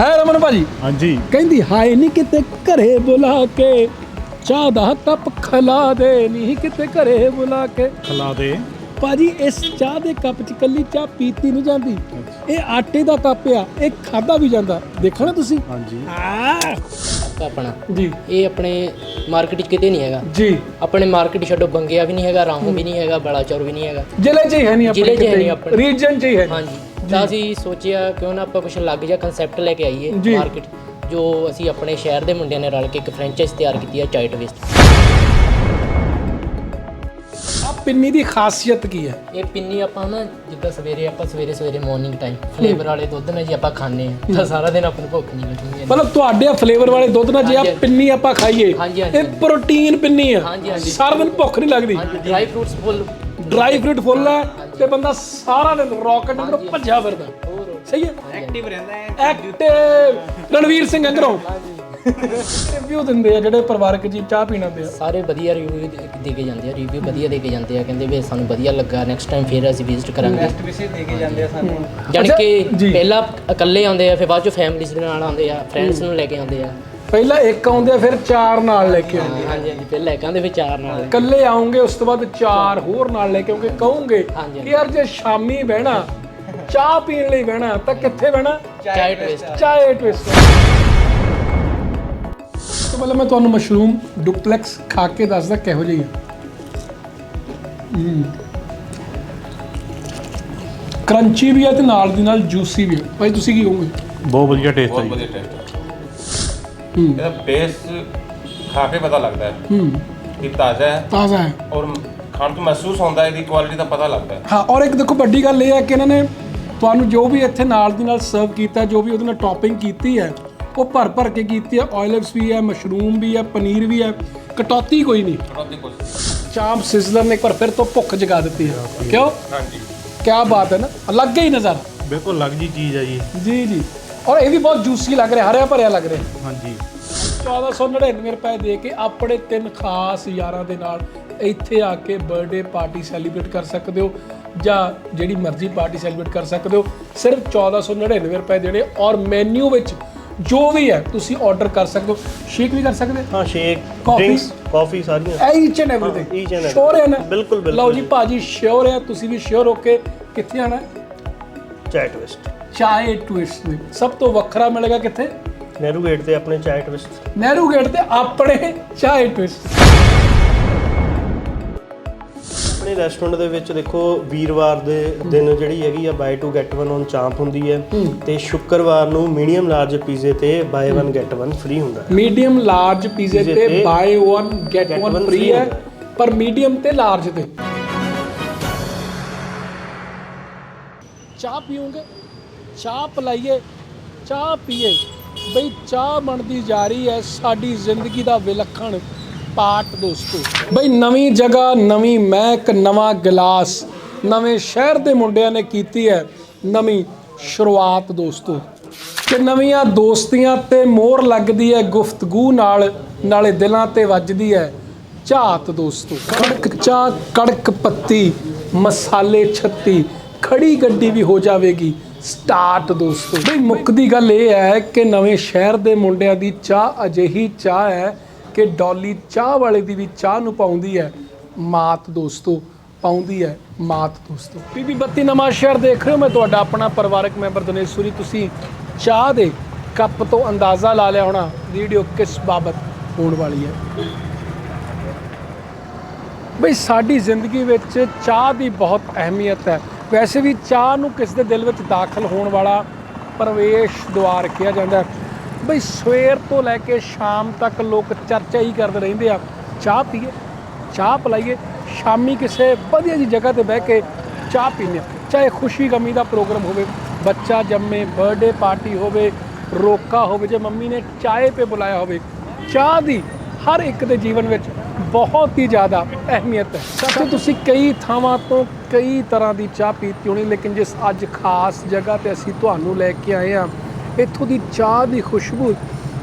ਹੈ ਰਮਨ ਭਾਜੀ? ਹਾਂਜੀ। ਕਹਿੰਦੀ ਹਾਏ ਨਹੀਂ ਕਿਤੇ ਘਰੇ ਬੁਲਾ ਕੇ ਚਾਹ ਦਾ ਕੱਪ ਖਲਾ ਦੇ ਨਹੀਂ ਕਿਤੇ ਘਰੇ ਬੁਲਾ ਕੇ। ਖਲਾ ਦੇ। ਭਾਜੀ ਇਸ ਚਾਹ ਦੇ ਕੱਪ 'ਚ ਕੱਲੀ ਚਾਹ ਪੀਤੀ ਨਹੀਂ ਜਾਂਦੀ। ਇਹ ਆਟੇ ਦਾ ਕੱਪ ਆ ਇਹ ਖਾਦਾ ਵੀ ਜਾਂਦਾ। ਦੇਖੋ ਨਾ ਤੁਸੀਂ। ਹਾਂਜੀ। ਆ ਆਪਣਾ ਜੀ। ਇਹ ਆਪਣੇ ਮਾਰਕੀਟ 'ਚ ਕਿਤੇ ਨਹੀਂ ਹੈਗਾ। ਜੀ। ਆਪਣੇ ਮਾਰਕੀਟ ਛੱਡੋ ਬੰਗਿਆ ਵੀ ਨਹੀਂ ਹੈਗਾ ਰਾਹੋਂ ਵੀ ਨਹੀਂ ਹੈਗਾ ਬਲਾਚੌਰ ਵੀ ਨਹੀਂ ਹੈਗਾ। ਜ਼ਿਲ੍ਹੇ 'ਚ ਹੀ ਹੈ ਨਹੀਂ ਆਪਣੇ ਜ਼ਿਲ੍ਹੇ 'ਚ ਹੈ ਨਹੀਂ ਆਪਣੇ। ਰੀਜਨ 'ਚ ਹੀ ਹੈ। ਹਾਂਜੀ। ਤਾਂ ਅਸੀਂ ਸੋਚਿਆ ਕਿਉਂ ਨਾ ਆਪਾਂ ਕੁਝ ਲੱਗ ਜਾ ਕਨਸੈਪਟ ਲੈ ਕੇ ਆਈਏ। ਮਾਰਕੀਟ ਜੋ ਅਸੀਂ ਆਪਣੇ ਸ਼ਹਿਰ ਦੇ ਮੁੰਡਿਆਂ ਨੇ ਰਲ ਕੇ ਇੱਕ ਫਰੈਂਚਾਈਜ਼ ਤਿਆਰ ਕੀਤੀ ਹੈ ਚਾਈਟ ਵੇਸਟ ਆ ਪਿੰਨੀ ਦੀ ਖਾਸੀਅਤ ਕੀ ਹੈ? ਇਹ ਪਿੰਨੀ ਆਪਾਂ ਨਾ ਜਿੱਦਾਂ ਸਵੇਰੇ ਆਪਾਂ ਸਵੇਰੇ ਸਵੇਰੇ ਮਾਰਨਿੰਗ ਟਾਈਮ ਫਲੇਵਰ ਵਾਲੇ ਦੁੱਧ ਨਾਲ ਜੀ ਆਪਾਂ ਖਾਂਦੇ ਹਾਂ। ਤਾਂ ਸਾਰਾ ਦਿਨ ਆਪਾਂ ਨੂੰ ਭੁੱਖ ਨਹੀਂ ਲੱਗਦੀ ਮਤਲਬ ਤੁਹਾਡੇ ਫਲੇਵਰ ਵਾਲੇ ਦੁੱਧ ਨਾਲ ਜੇ ਆ ਪਿੰਨੀ ਆਪਾਂ ਖਾਈਏ ਇਹ ਪ੍ਰੋਟੀਨ ਪਿੰਨੀ ਆ। ਹਾਂਜੀ, ਹਾਂਜੀ। ਸਾਰਾ ਦਿਨ ਭੁੱਖ ਨਹੀਂ ਲੱਗਦੀ। Dry fruits full dry fruit full ਹੈ ਤੇ ਬੰਦਾ ਸਾਰਾ ਦਿਨ ਰਾਕਟ ਅੰਦਰ ਭੱਜਿਆ ਫਿਰਦਾ। ਸਹੀ ਹੈ? ਐਕਟਿਵ ਰਹਿੰਦਾ ਹੈ ਐਕਟਿਵ ਰਣਵੀਰ ਸਿੰਘ ਅੰਗਰੋਂ ਰਿਵਿਊ ਦਿੰਦੇ ਆ ਜਿਹੜੇ ਪਰਿਵਾਰਕ ਜੀ ਚਾਹ ਪੀਣ ਆਉਂਦੇ ਆ। ਸਾਰੇ ਵਧੀਆ ਰਿਵਿਊ ਦੇ ਕੇ ਜਾਂਦੇ ਆ ਰਿਵਿਊ ਵਧੀਆ ਦੇ ਕੇ ਜਾਂਦੇ ਆ ਕਹਿੰਦੇ ਵੀ ਸਾਨੂੰ ਵਧੀਆ ਲੱਗਾ ਨੈਕਸਟ ਟਾਈਮ ਫੇਰ ਅਸੀਂ ਵਿਜ਼ਿਟ ਕਰਾਂਗੇ। ਜਾਣੀ ਅੱਛਾ, ਕਿ ਜੀ। ਪਹਿਲਾਂ ਇਕੱਲੇ ਆਉਂਦੇ ਆ ਫਿਰ ਬਾਅਦ ਚ ਫੈਮਿਲੀਜ਼ ਦੇ ਨਾਲ ਆਉਂਦੇ ਆ ਫਰੈਂਡਸ ਨੂੰ ਲੈ ਕੇ ਆਉਂਦੇ ਆ। ਪਹਿਲਾਂ ਇੱਕ ਆਉਂਦੇ ਆ ਫਿਰ ਚਾਰ ਨਾਲ ਲੈ ਕੇ ਆਉਂਦੇ ਹਾਂ, ਹਾਂਜੀ ਹਾਂਜੀ ਪਹਿਲਾਂ ਲੈ ਕੇ ਆਉਂਦੇ ਫਿਰ ਚਾਰ ਨਾਲ ਇਕੱਲੇ ਆਉਂਗੇ ਉਸ ਤੋਂ ਬਾਅਦ ਚਾਰ ਹੋਰ ਨਾਲ ਲੈ ਕੇ ਆਉਂਗੇ ਕਹੋਗੇ ਹਾਂਜੀ। ਕਿ ਯਾਰ ਜੇ ਸ਼ਾਮੀ ਬਹਿਣਾ ਚਾਹ ਪੀਣ ਲਈ ਬਹਿਣਾ ਤਾਂ ਕਿੱਥੇ ਬਹਿਣਾ? ਚਾਈਟ ਵੇਸਟ ਚਾਹੇ ਟਵਿਸਟ ਤੋਂ ਪਹਿਲਾਂ ਮੈਂ ਤੁਹਾਨੂੰ ਮਸ਼ਰੂਮ ਡੁਪਲੈਕਸ ਖਾ ਕੇ ਦੱਸਦਾ ਕਿਹੋ ਜਿਹੀ ਹੈ। ਕਰੰਚੀ ਵੀ ਹੈ ਤੇ ਨਾਲ ਦੀ ਨਾਲ ਜੂਸੀ ਵੀ ਹੈ ਭਾਈ ਤੁਸੀਂ ਕੀ ਕਹੋਗੇ? ਬਹੁਤ ਵਧੀਆ ਟੇਸਟ ਹੈ ਬਹੁਤ ਜੀ। ਵਧੀਆ ਟੇਸਟ ਇਹਦਾ ਬੇਸ ਖਾ ਕੇ ਪਤਾ ਲੱਗਦਾ ਹੈ ਹੂੰ। ਕਿ ਤਾਜ਼ਾ ਹੈ ਤਾਜ਼ਾ ਹੈ। ਔਰ ਖਾਣ ਤੋਂ ਮਹਿਸੂਸ ਹੁੰਦਾ ਹੈ ਇਹਦੀ ਕੁਆਲਿਟੀ ਦਾ ਪਤਾ ਲੱਗਦਾ ਹੈ। ਹਾਂ ਔਰ ਇੱਕ ਦੇਖੋ ਵੱਡੀ ਗੱਲ ਇਹ ਹੈ ਕਿ ਇਹਨਾਂ ਨੇ ਤੁਹਾਨੂੰ ਜੋ ਵੀ ਇੱਥੇ ਨਾਲ ਦੀ ਨਾਲ ਸਰਵ ਕੀਤਾ ਜੋ ਵੀ ਉਹਦੇ ਨਾਲ ਟੌਪਿੰਗ ਕੀਤੀ ਹੈ ਉਹ ਭਰ ਭਰ ਕੇ ਕੀਤੀ ਹੈ। ਆਇਲਸ ਵੀ ਹੈ ਮਸ਼ਰੂਮ ਵੀ ਹੈ ਪਨੀਰ ਵੀ ਹੈ ਕਟੌਤੀ ਕੋਈ ਨਹੀਂ। ਚਾਂਪ ਸਿਜ਼ਲਰ ਨੇ ਇੱਕ ਵਾਰ ਫਿਰ ਤੋਂ ਭੁੱਖ ਜਗਾ ਦਿੱਤੀ ਹੈ। ਕਿਉਂ? ਹਾਂਜੀ। ਕੀ ਬਾਤ ਹੈ ਨਾ ਅਲੱਗ ਹੀ ਨਜ਼ਾਰਾ। ਬਿਲਕੁਲ ਲੱਗ ਜੀ ਚੀਜ਼ ਹੈ ਜੀ। ਜੀ ਜੀ। ਔਰ ਇਹ ਵੀ ਬਹੁਤ ਜੂਸੀ ਲੱਗ ਰਿਹਾ ਹਰਿਆ ਭਰਿਆ ਲੱਗ ਰਿਹਾ। ਹਾਂਜੀ। 1499 ਰੁਪਏ ਦੇ ਕੇ ਆਪਣੇ ਤਿੰਨ ਖਾਸ ਯਾਰਾਂ ਦੇ ਨਾਲ ਇੱਥੇ ਆ ਕੇ ਬਰਥਡੇ ਪਾਰਟੀ ਸੈਲੀਬ੍ਰੇਟ ਕਰ ਸਕਦੇ ਹੋ ਜਾਂ ਜਿਹੜੀ ਮਰਜ਼ੀ ਪਾਰਟੀ ਸੈਲੀਬ੍ਰੇਟ ਕਰ ਸਕਦੇ ਹੋ। ਸਿਰਫ 1499 ਰੁਪਏ ਦੇਣੇ ਔਰ ਮੈਨੂ ਵਿੱਚ ਜੋ ਵੀ ਹੈ ਤੁਸੀਂ ਆਰਡਰ ਕਰ ਸਕਦੇ ਹੋ। ਸ਼ੇਕ ਵੀ ਕਰ ਸਕਦੇ? ਹੋ ਸ਼ੇਕ? ਡਰਿੰਕਸ ਕਾਫੀ ਸਾਰੀਆਂ। ਈਚ ਐਂਡ and ਸ਼ੋਰ ਹੈ ਨਾ? ਬਿਲਕੁਲ, ਬਿਲਕੁਲ। ਲਓ ਜੀ ਭਾਜੀ ਸ਼ੋਰ ਹੈ ਤੁਸੀਂ ਵੀ ਸ਼ੋਰ ਹੋ ਕੇ ਕਿੱਥੇ ਆਣਾ ਚਾय ਟਵਿਸਟ ਚਾਏ ਟਵਿਸਟ ਦੇ। ਸਭ ਤੋਂ ਵੱਖਰਾ ਮਿਲੇਗਾ ਕਿੱਥੇ? ਨਹਿਰੂ ਗੇਟ ਤੇ ਆਪਣੇ ਚਾय ਟਵਿਸਟ ਨਹਿਰੂ ਗੇਟ ਤੇ ਆਪਣੇ ਚਾਏ ਟਵਿਸਟ ਆਪਣੇ ਰੈਸਟੋਰੈਂਟ ਦੇ ਵਿੱਚ ਦੇਖੋ ਵੀਰਵਾਰ ਦੇ ਦਿਨ ਜਿਹੜੀ ਹੈਗੀ ਆ ਬਾਈ 2 ਗੈਟ 1 ਔਨ ਚਾਂਪ ਹੁੰਦੀ ਹੈ। ਤੇ ਸ਼ੁੱਕਰਵਾਰ ਨੂੰ ਮੀਡੀਅਮ ਲਾਰਜ ਪੀਜ਼ੇ ਤੇ ਬਾਈ 1 ਗੈਟ 1 ਫ੍ਰੀ ਹੁੰਦਾ ਹੈ। ਮੀਡੀਅਮ ਲਾਰਜ ਪੀਜ਼ੇ ਤੇ buy 1 get get 1 one free ਹੈ। ਪਰ ਮੀਡੀਅਮ ਤੇ ਲਾਰਜ ਤੇ। ਚਾਹ ਪੀਓਗੇ? ਚਾਹ ਪਲਾਈਏ, ਚਾਹ ਪੀਏ। ਬਈ ਚਾਹ ਬਣਦੀ ਜਾ ਰਹੀ ਹੈ ਸਾਡੀ ਜ਼ਿੰਦਗੀ ਦਾ ਵਿਲੱਖਣ ਪਾਠ ਦੋਸਤੋ। ਬਈ ਨਵੀਂ ਜਗ੍ਹਾ, ਨਵੀਂ ਮਹਿਕ, ਨਵਾਂ ਗਿਲਾਸ, ਨਵੇਂ ਸ਼ਹਿਰ ਦੇ ਮੁੰਡਿਆਂ ਨੇ ਕੀਤੀ ਹੈ ਨਵੀਂ ਸ਼ੁਰੂਆਤ ਦੋਸਤੋ। ਕਿ ਨਵੀਆਂ ਦੋਸਤੀਆਂ ਤੇ ਮੋਹਰ ਲੱਗਦੀ ਹੈ, ਗੁਫ਼ਤਗੂ ਨਾਲ, ਨਾਲੇ ਦਿਲਾਂ ਤੇ ਵੱਜਦੀ ਹੈ ਝਾਤ ਦੋਸਤੋ। ਕੜਕ ਚਾਹ, ਕੜਕ ਪੱਤੀ, ਮਸਾਲੇ ਛੱਤੀ, ਖੜੀ ਗੱਡੀ ਵੀ ਹੋ ਜਾਵੇਗੀ। ਸਟਾਰਟ ਦੋਸਤੋ। ਬਈ ਮੁੱਕਦੀ ਗੱਲ ਇਹ ਹੈ ਕਿ ਨਵੇਂ ਸ਼ਹਿਰ ਦੇ ਮੁੰਡਿਆਂ ਦੀ ਚਾਹ ਅਜਿਹੀ ਚਾਹ ਹੈ ਕਿ ਡੌਲੀ ਚਾਹ ਵਾਲੇ ਦੀ ਵੀ ਚਾਹ ਨੂੰ ਪਾਉਂਦੀ ਹੈ। ਮਾਤ ਦੋਸਤੋ, ਪਾਉਂਦੀ ਹੈ ਮਾਤ ਦੋਸਤੋ। ਬੀਬੀ ਬੱਤੀ ਨਵਾਂ ਸ਼ਹਿਰ ਦੇਖ ਰਹੇ ਹੋ। ਮੈਂ ਤੁਹਾਡਾ ਆਪਣਾ ਪਰਿਵਾਰਕ ਮੈਂਬਰ ਦਿਨੇਸ਼ ਸੂਰੀ। ਤੁਸੀਂ ਚਾਹ ਦੇ ਕੱਪ ਤੋਂ ਅੰਦਾਜ਼ਾ ਲਾ ਲਿਆ ਹੋਣਾ। ਵੀਡੀਓ ਕਿਸ ਬਾਬਤ ਹੋਣ ਵਾਲੀ ਹੈ? ਬਈ ਸਾਡੀ ਜ਼ਿੰਦਗੀ ਵਿੱਚ ਚਾਹ ਦੀ ਬਹੁਤ ਅਹਿਮੀਅਤ ਹੈ। ਵੈਸੇ ਵੀ ਚਾਹ ਨੂੰ ਕਿਸ ਦੇ ਦਿਲ ਵਿੱਚ ਦਾਖਲ ਹੋਣ ਵਾਲਾ ਪ੍ਰਵੇਸ਼ ਦੁਆਰ ਕਿਹਾ ਜਾਂਦਾ ਬਈ ਸਵੇਰ ਤੋਂ ਲੈ ਕੇ ਸ਼ਾਮ ਤੱਕ ਲੋਕ ਚਰਚਾ ਹੀ ਕਰਦੇ ਰਹਿੰਦੇ ਆ। ਚਾਹ ਪੀਏ, ਚਾਹ ਪਲਾਈਏ, ਸ਼ਾਮੀ ਕਿਸੇ ਵਧੀਆ ਜੀ ਜਗ੍ਹਾ ਤੇ ਬਹਿ ਕੇ ਚਾਹ ਪੀਂਦੇ ਹਾਂ ਚਾਹੇ ਖੁਸ਼ੀ ਗਮੀ ਦਾ ਪ੍ਰੋਗਰਾਮ ਹੋਵੇ, ਬੱਚਾ ਜੰਮੇ ਬਰਥਡੇ ਪਾਰਟੀ ਹੋਵੇ, ਰੋਕਾ ਹੋਵੇ, ਜੇ ਮੰਮੀ ਨੇ ਚਾਹੇ ਪੇ ਬੁਲਾਇਆ ਹੋਵੇ, ਚਾਹ ਦੀ ਹਰ ਇੱਕ ਦੇ ਜੀਵਨ ਵਿੱਚ ਬਹੁਤ ਹੀ ਜ਼ਿਆਦਾ ਅਹਿਮੀਅਤ ਹੈ। ਸਾਥੀਓ ਤੁਸੀਂ ਕਈ ਥਾਵਾਂ ਤੋਂ ਕਈ ਤਰ੍ਹਾਂ ਦੀ ਚਾਹ ਪੀਤੀ ਹੋਣੀ ਲੇਕਿਨ ਜਿਸ ਅੱਜ ਖਾਸ ਜਗ੍ਹਾ ਤੇ ਅਸੀਂ ਤੁਹਾਨੂੰ ਲੈ ਕੇ ਆਏ ਹਾਂ ਇੱਥੋਂ ਦੀ ਚਾਹ ਦੀ ਖੁਸ਼ਬੂ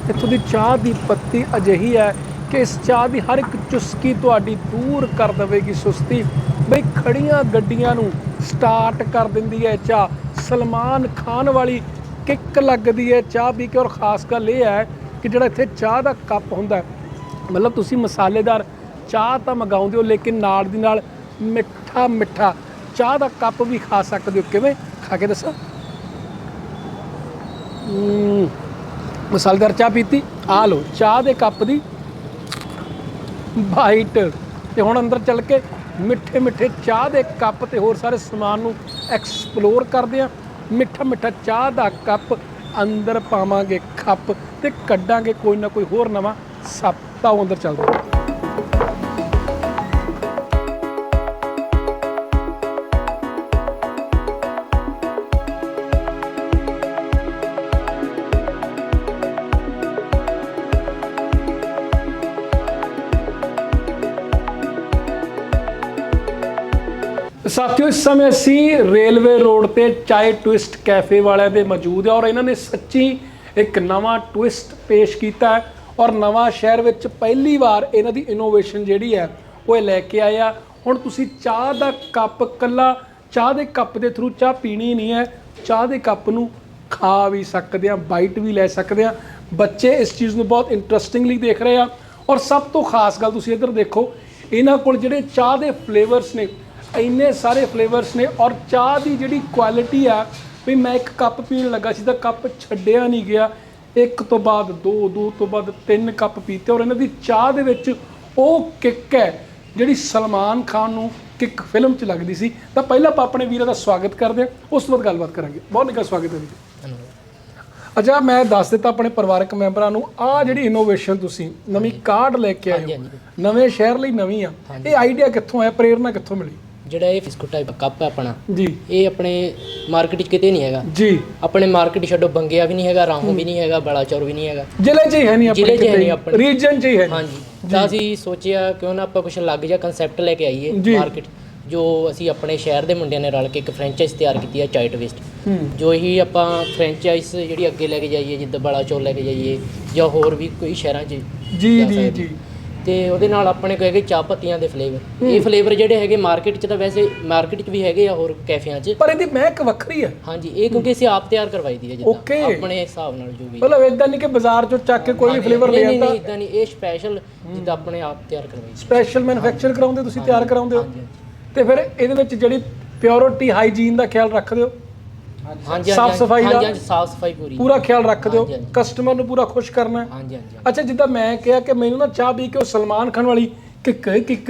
ਇੱਥੋਂ ਦੀ ਚਾਹ ਦੀ ਪੱਤੀ ਅਜਿਹੀ ਹੈ ਕਿ ਇਸ ਚਾਹ ਦੀ ਹਰ ਇੱਕ ਚੁਸਕੀ ਤੁਹਾਡੀ ਦੂਰ ਕਰ ਦੇਵੇਗੀ ਸੁਸਤੀ। ਬਈ ਖੜੀਆਂ ਗੱਡੀਆਂ ਨੂੰ ਸਟਾਰਟ ਕਰ ਦਿੰਦੀ ਹੈ ਚਾਹ। ਸਲਮਾਨ ਖਾਨ ਵਾਲੀ ਕਿੱਕ ਲੱਗਦੀ ਹੈ ਚਾਹ ਪੀ ਕੇ ਔਰ ਖਾਸ ਗੱਲ ਇਹ ਹੈ ਕਿ ਜਿਹੜਾ ਇੱਥੇ ਚਾਹ ਦਾ ਕੱਪ ਹੁੰਦਾ ਹੈ, ਮਤਲਬ ਤੁਸੀਂ ਮਸਾਲੇਦਾਰ ਚਾਹ ਤਾਂ ਮੰਗਾਉਂਦੇ ਹੋ, ਲੇਕਿਨ ਨਾਲ ਦੀ ਨਾਲ ਮਿੱਠਾ ਮਿੱਠਾ ਚਾਹ ਦਾ ਕੱਪ ਵੀ ਖਾ ਸਕਦੇ ਹੋ। ਕਿਵੇਂ? ਖਾ ਕੇ ਦੱਸਾਂ। ਮਸਾਲੇਦਾਰ ਚਾਹ ਪੀਤੀ। ਆ ਲਓ, ਚਾਹ ਦੇ ਕੱਪ ਦੀ ਬਾਈਟ। ਤੇ ਹੁਣ ਅੰਦਰ ਚੱਲ ਕੇ ਮਿੱਠੇ ਮਿੱਠੇ ਚਾਹ ਦੇ ਕੱਪ ਤੇ ਹੋਰ ਸਾਰੇ ਸਮਾਨ ਨੂੰ ਐਕਸਪਲੋਰ ਕਰਦੇ ਆ ਮਿੱਠਾ ਮਿੱਠਾ ਚਾਹ ਦਾ ਕੱਪ ਅੰਦਰ ਪਾਵਾਂਗੇ, ਖੱਪ ਤੇ ਕੱਢਾਂਗੇ ਕੋਈ ਨਾ ਕੋਈ ਹੋਰ ਨਵਾਂ ਸੱਪ ਤਾਂ ਉਹ ਅੰਦਰ ਚੱਲਦੇ ਹਾਂ। ਸਾਥੀਓ, ਇਸ ਸਮੇਂ ਅਸੀਂ ਰੇਲਵੇ ਰੋਡ ਤੇ ਚਾਏ ਟਵਿਸਟ ਕੈਫੇ ਵਾਲਿਆਂ ਦੇ ਮੌਜੂਦ ਹੈ ਔਰ ਇਹਨਾਂ ਨੇ ਸੱਚੀ ਇੱਕ ਨਵਾਂ ਟਵਿਸਟ ਪੇਸ਼ ਕੀਤਾ ਹੈ ਔਰ ਨਵਾਂ ਸ਼ਹਿਰ ਵਿੱਚ ਪਹਿਲੀ ਵਾਰ ਇਹਨਾਂ ਦੀ ਇਨੋਵੇਸ਼ਨ ਜਿਹੜੀ ਹੈ, ਉਹ ਇਹ ਲੈ ਕੇ ਆਇਆ। ਹੁਣ ਤੁਸੀਂ ਚਾਹ ਦਾ ਕੱਪ ਕੱਲਾ ਚਾਹ ਦੇ ਕੱਪ ਦੇ ਥਰੂ ਚਾਹ ਪੀਣੀ ਨਹੀਂ ਹੈ। ਚਾਹ ਦੇ ਕੱਪ ਨੂੰ ਖਾ ਵੀ ਸਕਦੇ ਆ ਬਾਈਟ ਵੀ ਲੈ ਸਕਦੇ ਆ ਬੱਚੇ ਇਸ ਚੀਜ਼ ਨੂੰ ਬਹੁਤ ਇੰਟਰਸਟਿੰਗਲੀ ਦੇਖ ਰਹੇ ਆ। ਔਰ ਸਭ ਤੋਂ ਖਾਸ ਗੱਲ ਤੁਸੀਂ ਇੱਧਰ ਦੇਖੋ, ਇਹਨਾਂ ਕੋਲ ਜਿਹੜੇ ਚਾਹ ਦੇ ਫਲੇਵਰਸ ਨੇ, ਇੰਨੇ ਸਾਰੇ ਫਲੇਵਰਸ ਨੇ ਔਰ ਚਾਹ ਦੀ ਜਿਹੜੀ ਕੁਆਲਿਟੀ ਆ, ਵੀ ਮੈਂ ਇੱਕ ਕੱਪ ਪੀਣ ਲੱਗਾ ਸੀ ਤਾਂ ਕੱਪ ਛੱਡਿਆ ਨਹੀਂ ਗਿਆ। ਇੱਕ ਤੋਂ ਬਾਅਦ ਦੋ ਦੋ ਤੋਂ ਬਾਅਦ ਤਿੰਨ ਕੱਪ ਪੀਤੇ ਔਰ ਇਹਨਾਂ ਦੀ ਚਾਹ ਦੇ ਵਿੱਚ ਉਹ ਕਿੱਕ ਹੈ ਜਿਹੜੀ ਸਲਮਾਨ ਖਾਨ ਨੂੰ ਕਿੱਕ ਫਿਲਮ 'ਚ ਲੱਗਦੀ ਸੀ। ਤਾਂ ਪਹਿਲਾਂ ਆਪਾਂ ਆਪਣੇ ਵੀਰਾਂ ਦਾ ਸਵਾਗਤ ਕਰਦੇ ਹਾਂ ਉਸ ਤੋਂ ਬਾਅਦ ਗੱਲਬਾਤ ਕਰਾਂਗੇ। ਬਹੁਤ ਨਿੱਘਾ ਸਵਾਗਤ ਹੈ ਧੰਨਵਾਦ। ਅੱਛਾ ਮੈਂ ਦੱਸ ਦਿੱਤਾ ਆਪਣੇ ਪਰਿਵਾਰਕ ਮੈਂਬਰਾਂ ਨੂੰ ਆਹ ਜਿਹੜੀ ਇਨੋਵੇਸ਼ਨ ਤੁਸੀਂ ਨਵੀਂ ਕਾਰਡ ਲੈ ਕੇ ਆਏ ਹੋ। ਨਵੇਂ ਸ਼ਹਿਰ ਲਈ ਨਵੀਂ ਆ ਇਹ ਆਈਡੀਆ ਕਿੱਥੋਂ ਆਇਆ ਪ੍ਰੇਰਣਾ ਕਿੱਥੋਂ ਮਿਲੀ? ਜਿਹੜਾ ਇਹ ਬਿਸਕੁਟ ਟਾਈਪ ਕੱਪ ਹੈ ਆਪਣਾ ਜੀ। ਇਹ ਆਪਣੇ ਮਾਰਕੀਟ 'ਚ ਕਿਤੇ ਨਹੀਂ ਹੈਗਾ। ਜੀ। ਆਪਣੇ ਮਾਰਕੀਟ ਛੱਡੋ ਬੰਗਿਆ ਵੀ ਨਹੀਂ ਹੈਗਾ ਰਾਹੋਂ ਵੀ ਨਹੀਂ ਹੈਗਾ ਬਲਾਚੌਰ ਵੀ ਨਹੀਂ ਹੈਗਾ। ਜ਼ਿਲ੍ਹੇ 'ਚ ਹੀ ਹੈ ਨਹੀਂ ਆਪਣੇ ਜ਼ਿਲ੍ਹੇ 'ਚ ਹੈ ਨਹੀਂ ਆਪਣੇ। ਰੀਜਨ 'ਚ ਹੀ ਹੈ। ਹਾਂਜੀ। ਤਾਂ ਅਸੀਂ ਸੋਚਿਆ ਕਿਉਂ ਨਾ ਆਪਾਂ ਕੁਝ ਲੱਗ ਜਾ ਕਨਸੈਪਟ ਲੈ ਕੇ ਆਈਏ। ਮਾਰਕੀਟ ਜੋ ਅਸੀਂ ਆਪਣੇ ਸ਼ਹਿਰ ਦੇ ਮੁੰਡਿਆਂ ਨੇ ਰਲ ਕੇ ਇੱਕ ਫਰੈਂਚਾਈਜ਼ ਤਿਆਰ ਕੀਤੀ ਹੈ ਚਾਈਟ ਵੇਸਟ ਜੋ ਹੀ ਆਪਾਂ ਫਰੈਂਚਾਈਜ਼ ਜਿਹੜੀ ਅੱਗੇ ਲੈ ਕੇ ਜਾਈਏ ਜਿੱਦਾਂ ਬਲਾਚੌਰ ਲੈ ਕੇ ਜਾਈਏ ਜਾਂ ਹੋਰ ਵੀ ਕੋਈ ਸ਼ਹਿਰਾਂ 'ਚ ਜੀ ਜਾ। ਜੀ। ਤੇ ਉਹਦੇ ਨਾਲ ਆਪਣੇ ਕੋਲ ਹੈਗੇ ਚਾਹ ਪੱਤੀਆਂ ਦੇ ਫਲੇਵਰ ਇਹ ਫਲੇਵਰ ਜਿਹੜੇ ਹੈਗੇ ਮਾਰਕੀਟ 'ਚ ਤਾਂ ਵੈਸੇ ਮਾਰਕੀਟ 'ਚ ਵੀ ਹੈਗੇ ਆ ਹੋਰ ਕੈਫਿਆਂ 'ਚ। ਪਰ ਇਹਦੀ ਮਹਿਕ ਵੱਖਰੀ ਹੈ ਹਾਂਜੀ ਇਹ ਕਿਉਂਕਿ ਅਸੀਂ ਆਪ ਤਿਆਰ ਕਰਵਾਈ ਦੀ ਹੈ Okay. ਜਿੱਦਾਂ ਆਪਣੇ ਹਿਸਾਬ ਨਾਲ ਜੋ ਵੀ। ਮਤਲਬ ਇਦਾਂ ਨਹੀਂ ਕਿ ਬਾਜ਼ਾਰ 'ਚੋਂ ਚੱਕ ਕੇ ਕੋਈ ਵੀ ਫਲੇਵਰ ਲੈ ਨਹੀਂ ਨਹੀਂ ਆਂਦਾ। ਨਹੀਂ ਇਦਾਂ ਨਹੀਂ ਇਹ ਸਪੈਸ਼ਲ ਜਿੱਦਾਂ ਆਪਣੇ ਆਪ ਤਿਆਰ ਕਰਵਾਈ ਦੀ। ਸਪੈਸ਼ਲ ਮੈਨੂਫੈਕਚਰ ਕਰਾਉਂਦੇ ਤੁਸੀਂ ਤਿਆਰ ਕਰਾਉਂਦੇ ਹੋ? ਹਾਂਜੀ, ਤੇ ਫਿਰ ਇਹਦੇ ਵਿੱਚ ਜਿਹੜੀ ਪਿਓਰਿਟੀ ਹਾਈਜੀਨ ਦਾ ਖਿਆਲ ਰੱਖਦੇ ਹੋ? ਹਾਂਜੀ ਸਾਫ਼ ਸਫ਼ਾਈ ਦਾ? ਹਾਂਜੀ ਹਾਂਜੀ ਸਾਫ਼ ਸਫ਼ਾਈ ਪੂਰੀ। ਪੂਰਾ ਖਿਆਲ ਰੱਖਦੇ ਹੋ ਹਾਂਜੀ, ਹਾਂਜੀ। ਕਸਟਮਰ ਨੂੰ ਪੂਰਾ ਖੁਸ਼ ਕਰਨਾ। ਹੈ ਹਾਂਜੀ ਹਾਂਜੀ। ਅੱਛਾ ਜਿੱਦਾਂ ਮੈਂ ਕਿਹਾ ਕਿ ਮੈਨੂੰ ਨਾ ਚਾਹ ਪੀ ਕੇ ਉਹ ਸਲਮਾਨ ਖਾਨ ਵਾਲੀ ਕਿੱਕ ਕਿੱਕ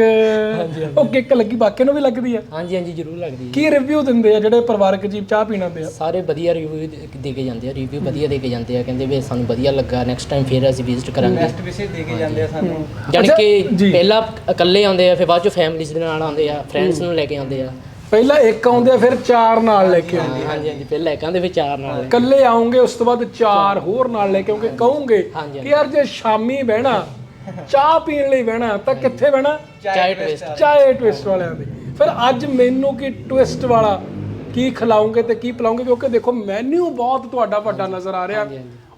ਉਹ ਕਿੱਕ ਲੱਗੀ ਬਾਕੀ ਨੂੰ ਵੀ ਲੱਗਦੀ ਆ? ਹਾਂਜੀ ਹਾਂਜੀ ਜ਼ਰੂਰ ਲੱਗਦੀ ਹੈ ਕੀ ਰਿਵਿਊ ਦਿੰਦੇ ਆ ਜਿਹੜੇ ਪਰਿਵਾਰਕ ਜੀਵ ਚਾਹ ਪੀਣ ਆਉਂਦੇ ਆ? ਸਾਰੇ ਵਧੀਆ ਰਿਵਿਊ ਦੇ ਕੇ ਜਾਂਦੇ ਆ ਰਿਵਿਊ ਵਧੀਆ ਦੇ ਕੇ ਜਾਂਦੇ ਆ ਕਹਿੰਦੇ ਵੀ ਸਾਨੂੰ ਵਧੀਆ ਲੱਗਾ ਨੈਕਸਟ ਟਾਈਮ ਫੇਰ ਅਸੀਂ ਵਿਜ਼ਿਟ ਕਰਾਂਗੇ। ਬੈਸਟ ਵਿਸ਼ੇ ਦੇ ਕੇ ਜਾਂਦੇ ਆ ਸਾਨੂੰ। ਜਾਣੀ ਅੱਛਾ, ਕਿ ਜੀ। ਪਹਿਲਾਂ ਇਕੱਲੇ ਆਉਂਦੇ ਆ ਫਿਰ ਬਾਅਦ ਚ ਫੈਮਿਲੀਜ਼ ਦੇ ਨਾਲ ਆਉਂਦੇ ਆ ਫਰੈਂਡਸ ਨੂੰ ਲੈ ਕੇ ਆਉਂਦੇ ਆ। ਪਹਿਲਾਂ ਇੱਕ ਆਉਂਦੇ ਆ ਫਿਰ ਚਾਰ ਨਾਲ ਲੈ ਕੇ ਆਉਂਦੇ ਹਾਂਜੀ ਹਾਂਜੀ ਪਹਿਲਾਂ ਇੱਕ ਆਉਂਦੇ ਫਿਰ ਚਾਰ ਨਾਲ ਇਕੱਲੇ ਆਉਂਗੇ ਉਸ ਤੋਂ ਬਾਅਦ ਚਾਰ ਹੋਰ ਨਾਲ ਲੈ ਕੇ ਆਉਂਗੇ। ਕਹੋਗੇ ਕਿ ਯਾਰ ਜੇ ਸ਼ਾਮੀ ਬਹਿਣਾ ਚਾਹ ਪੀਣ ਲਈ ਬਹਿਣਾ ਤਾਂ ਕਿੱਥੇ ਬਹਿਣਾ? ਚਾਏ ਟਵਿਸਟ ਚਾਹੇ ਟਵਿਸਟ ਵਾਲਿਆਂ ਦੇ। ਫਿਰ ਅੱਜ ਮੈਨੂੰ ਕੀ ਟਵਿਸਟ ਵਾਲਾ ਕੀ ਖਿਲਾਉਂਗੇ ਤੇ ਕੀ ਪਿਲਾਉਂਗੇ? ਕਿਉਂਕਿ ਦੇਖੋ ਮੈਨੂ ਬਹੁਤ ਤੁਹਾਡਾ ਵੱਡਾ ਨਜ਼ਰ ਆ ਰਿਹਾ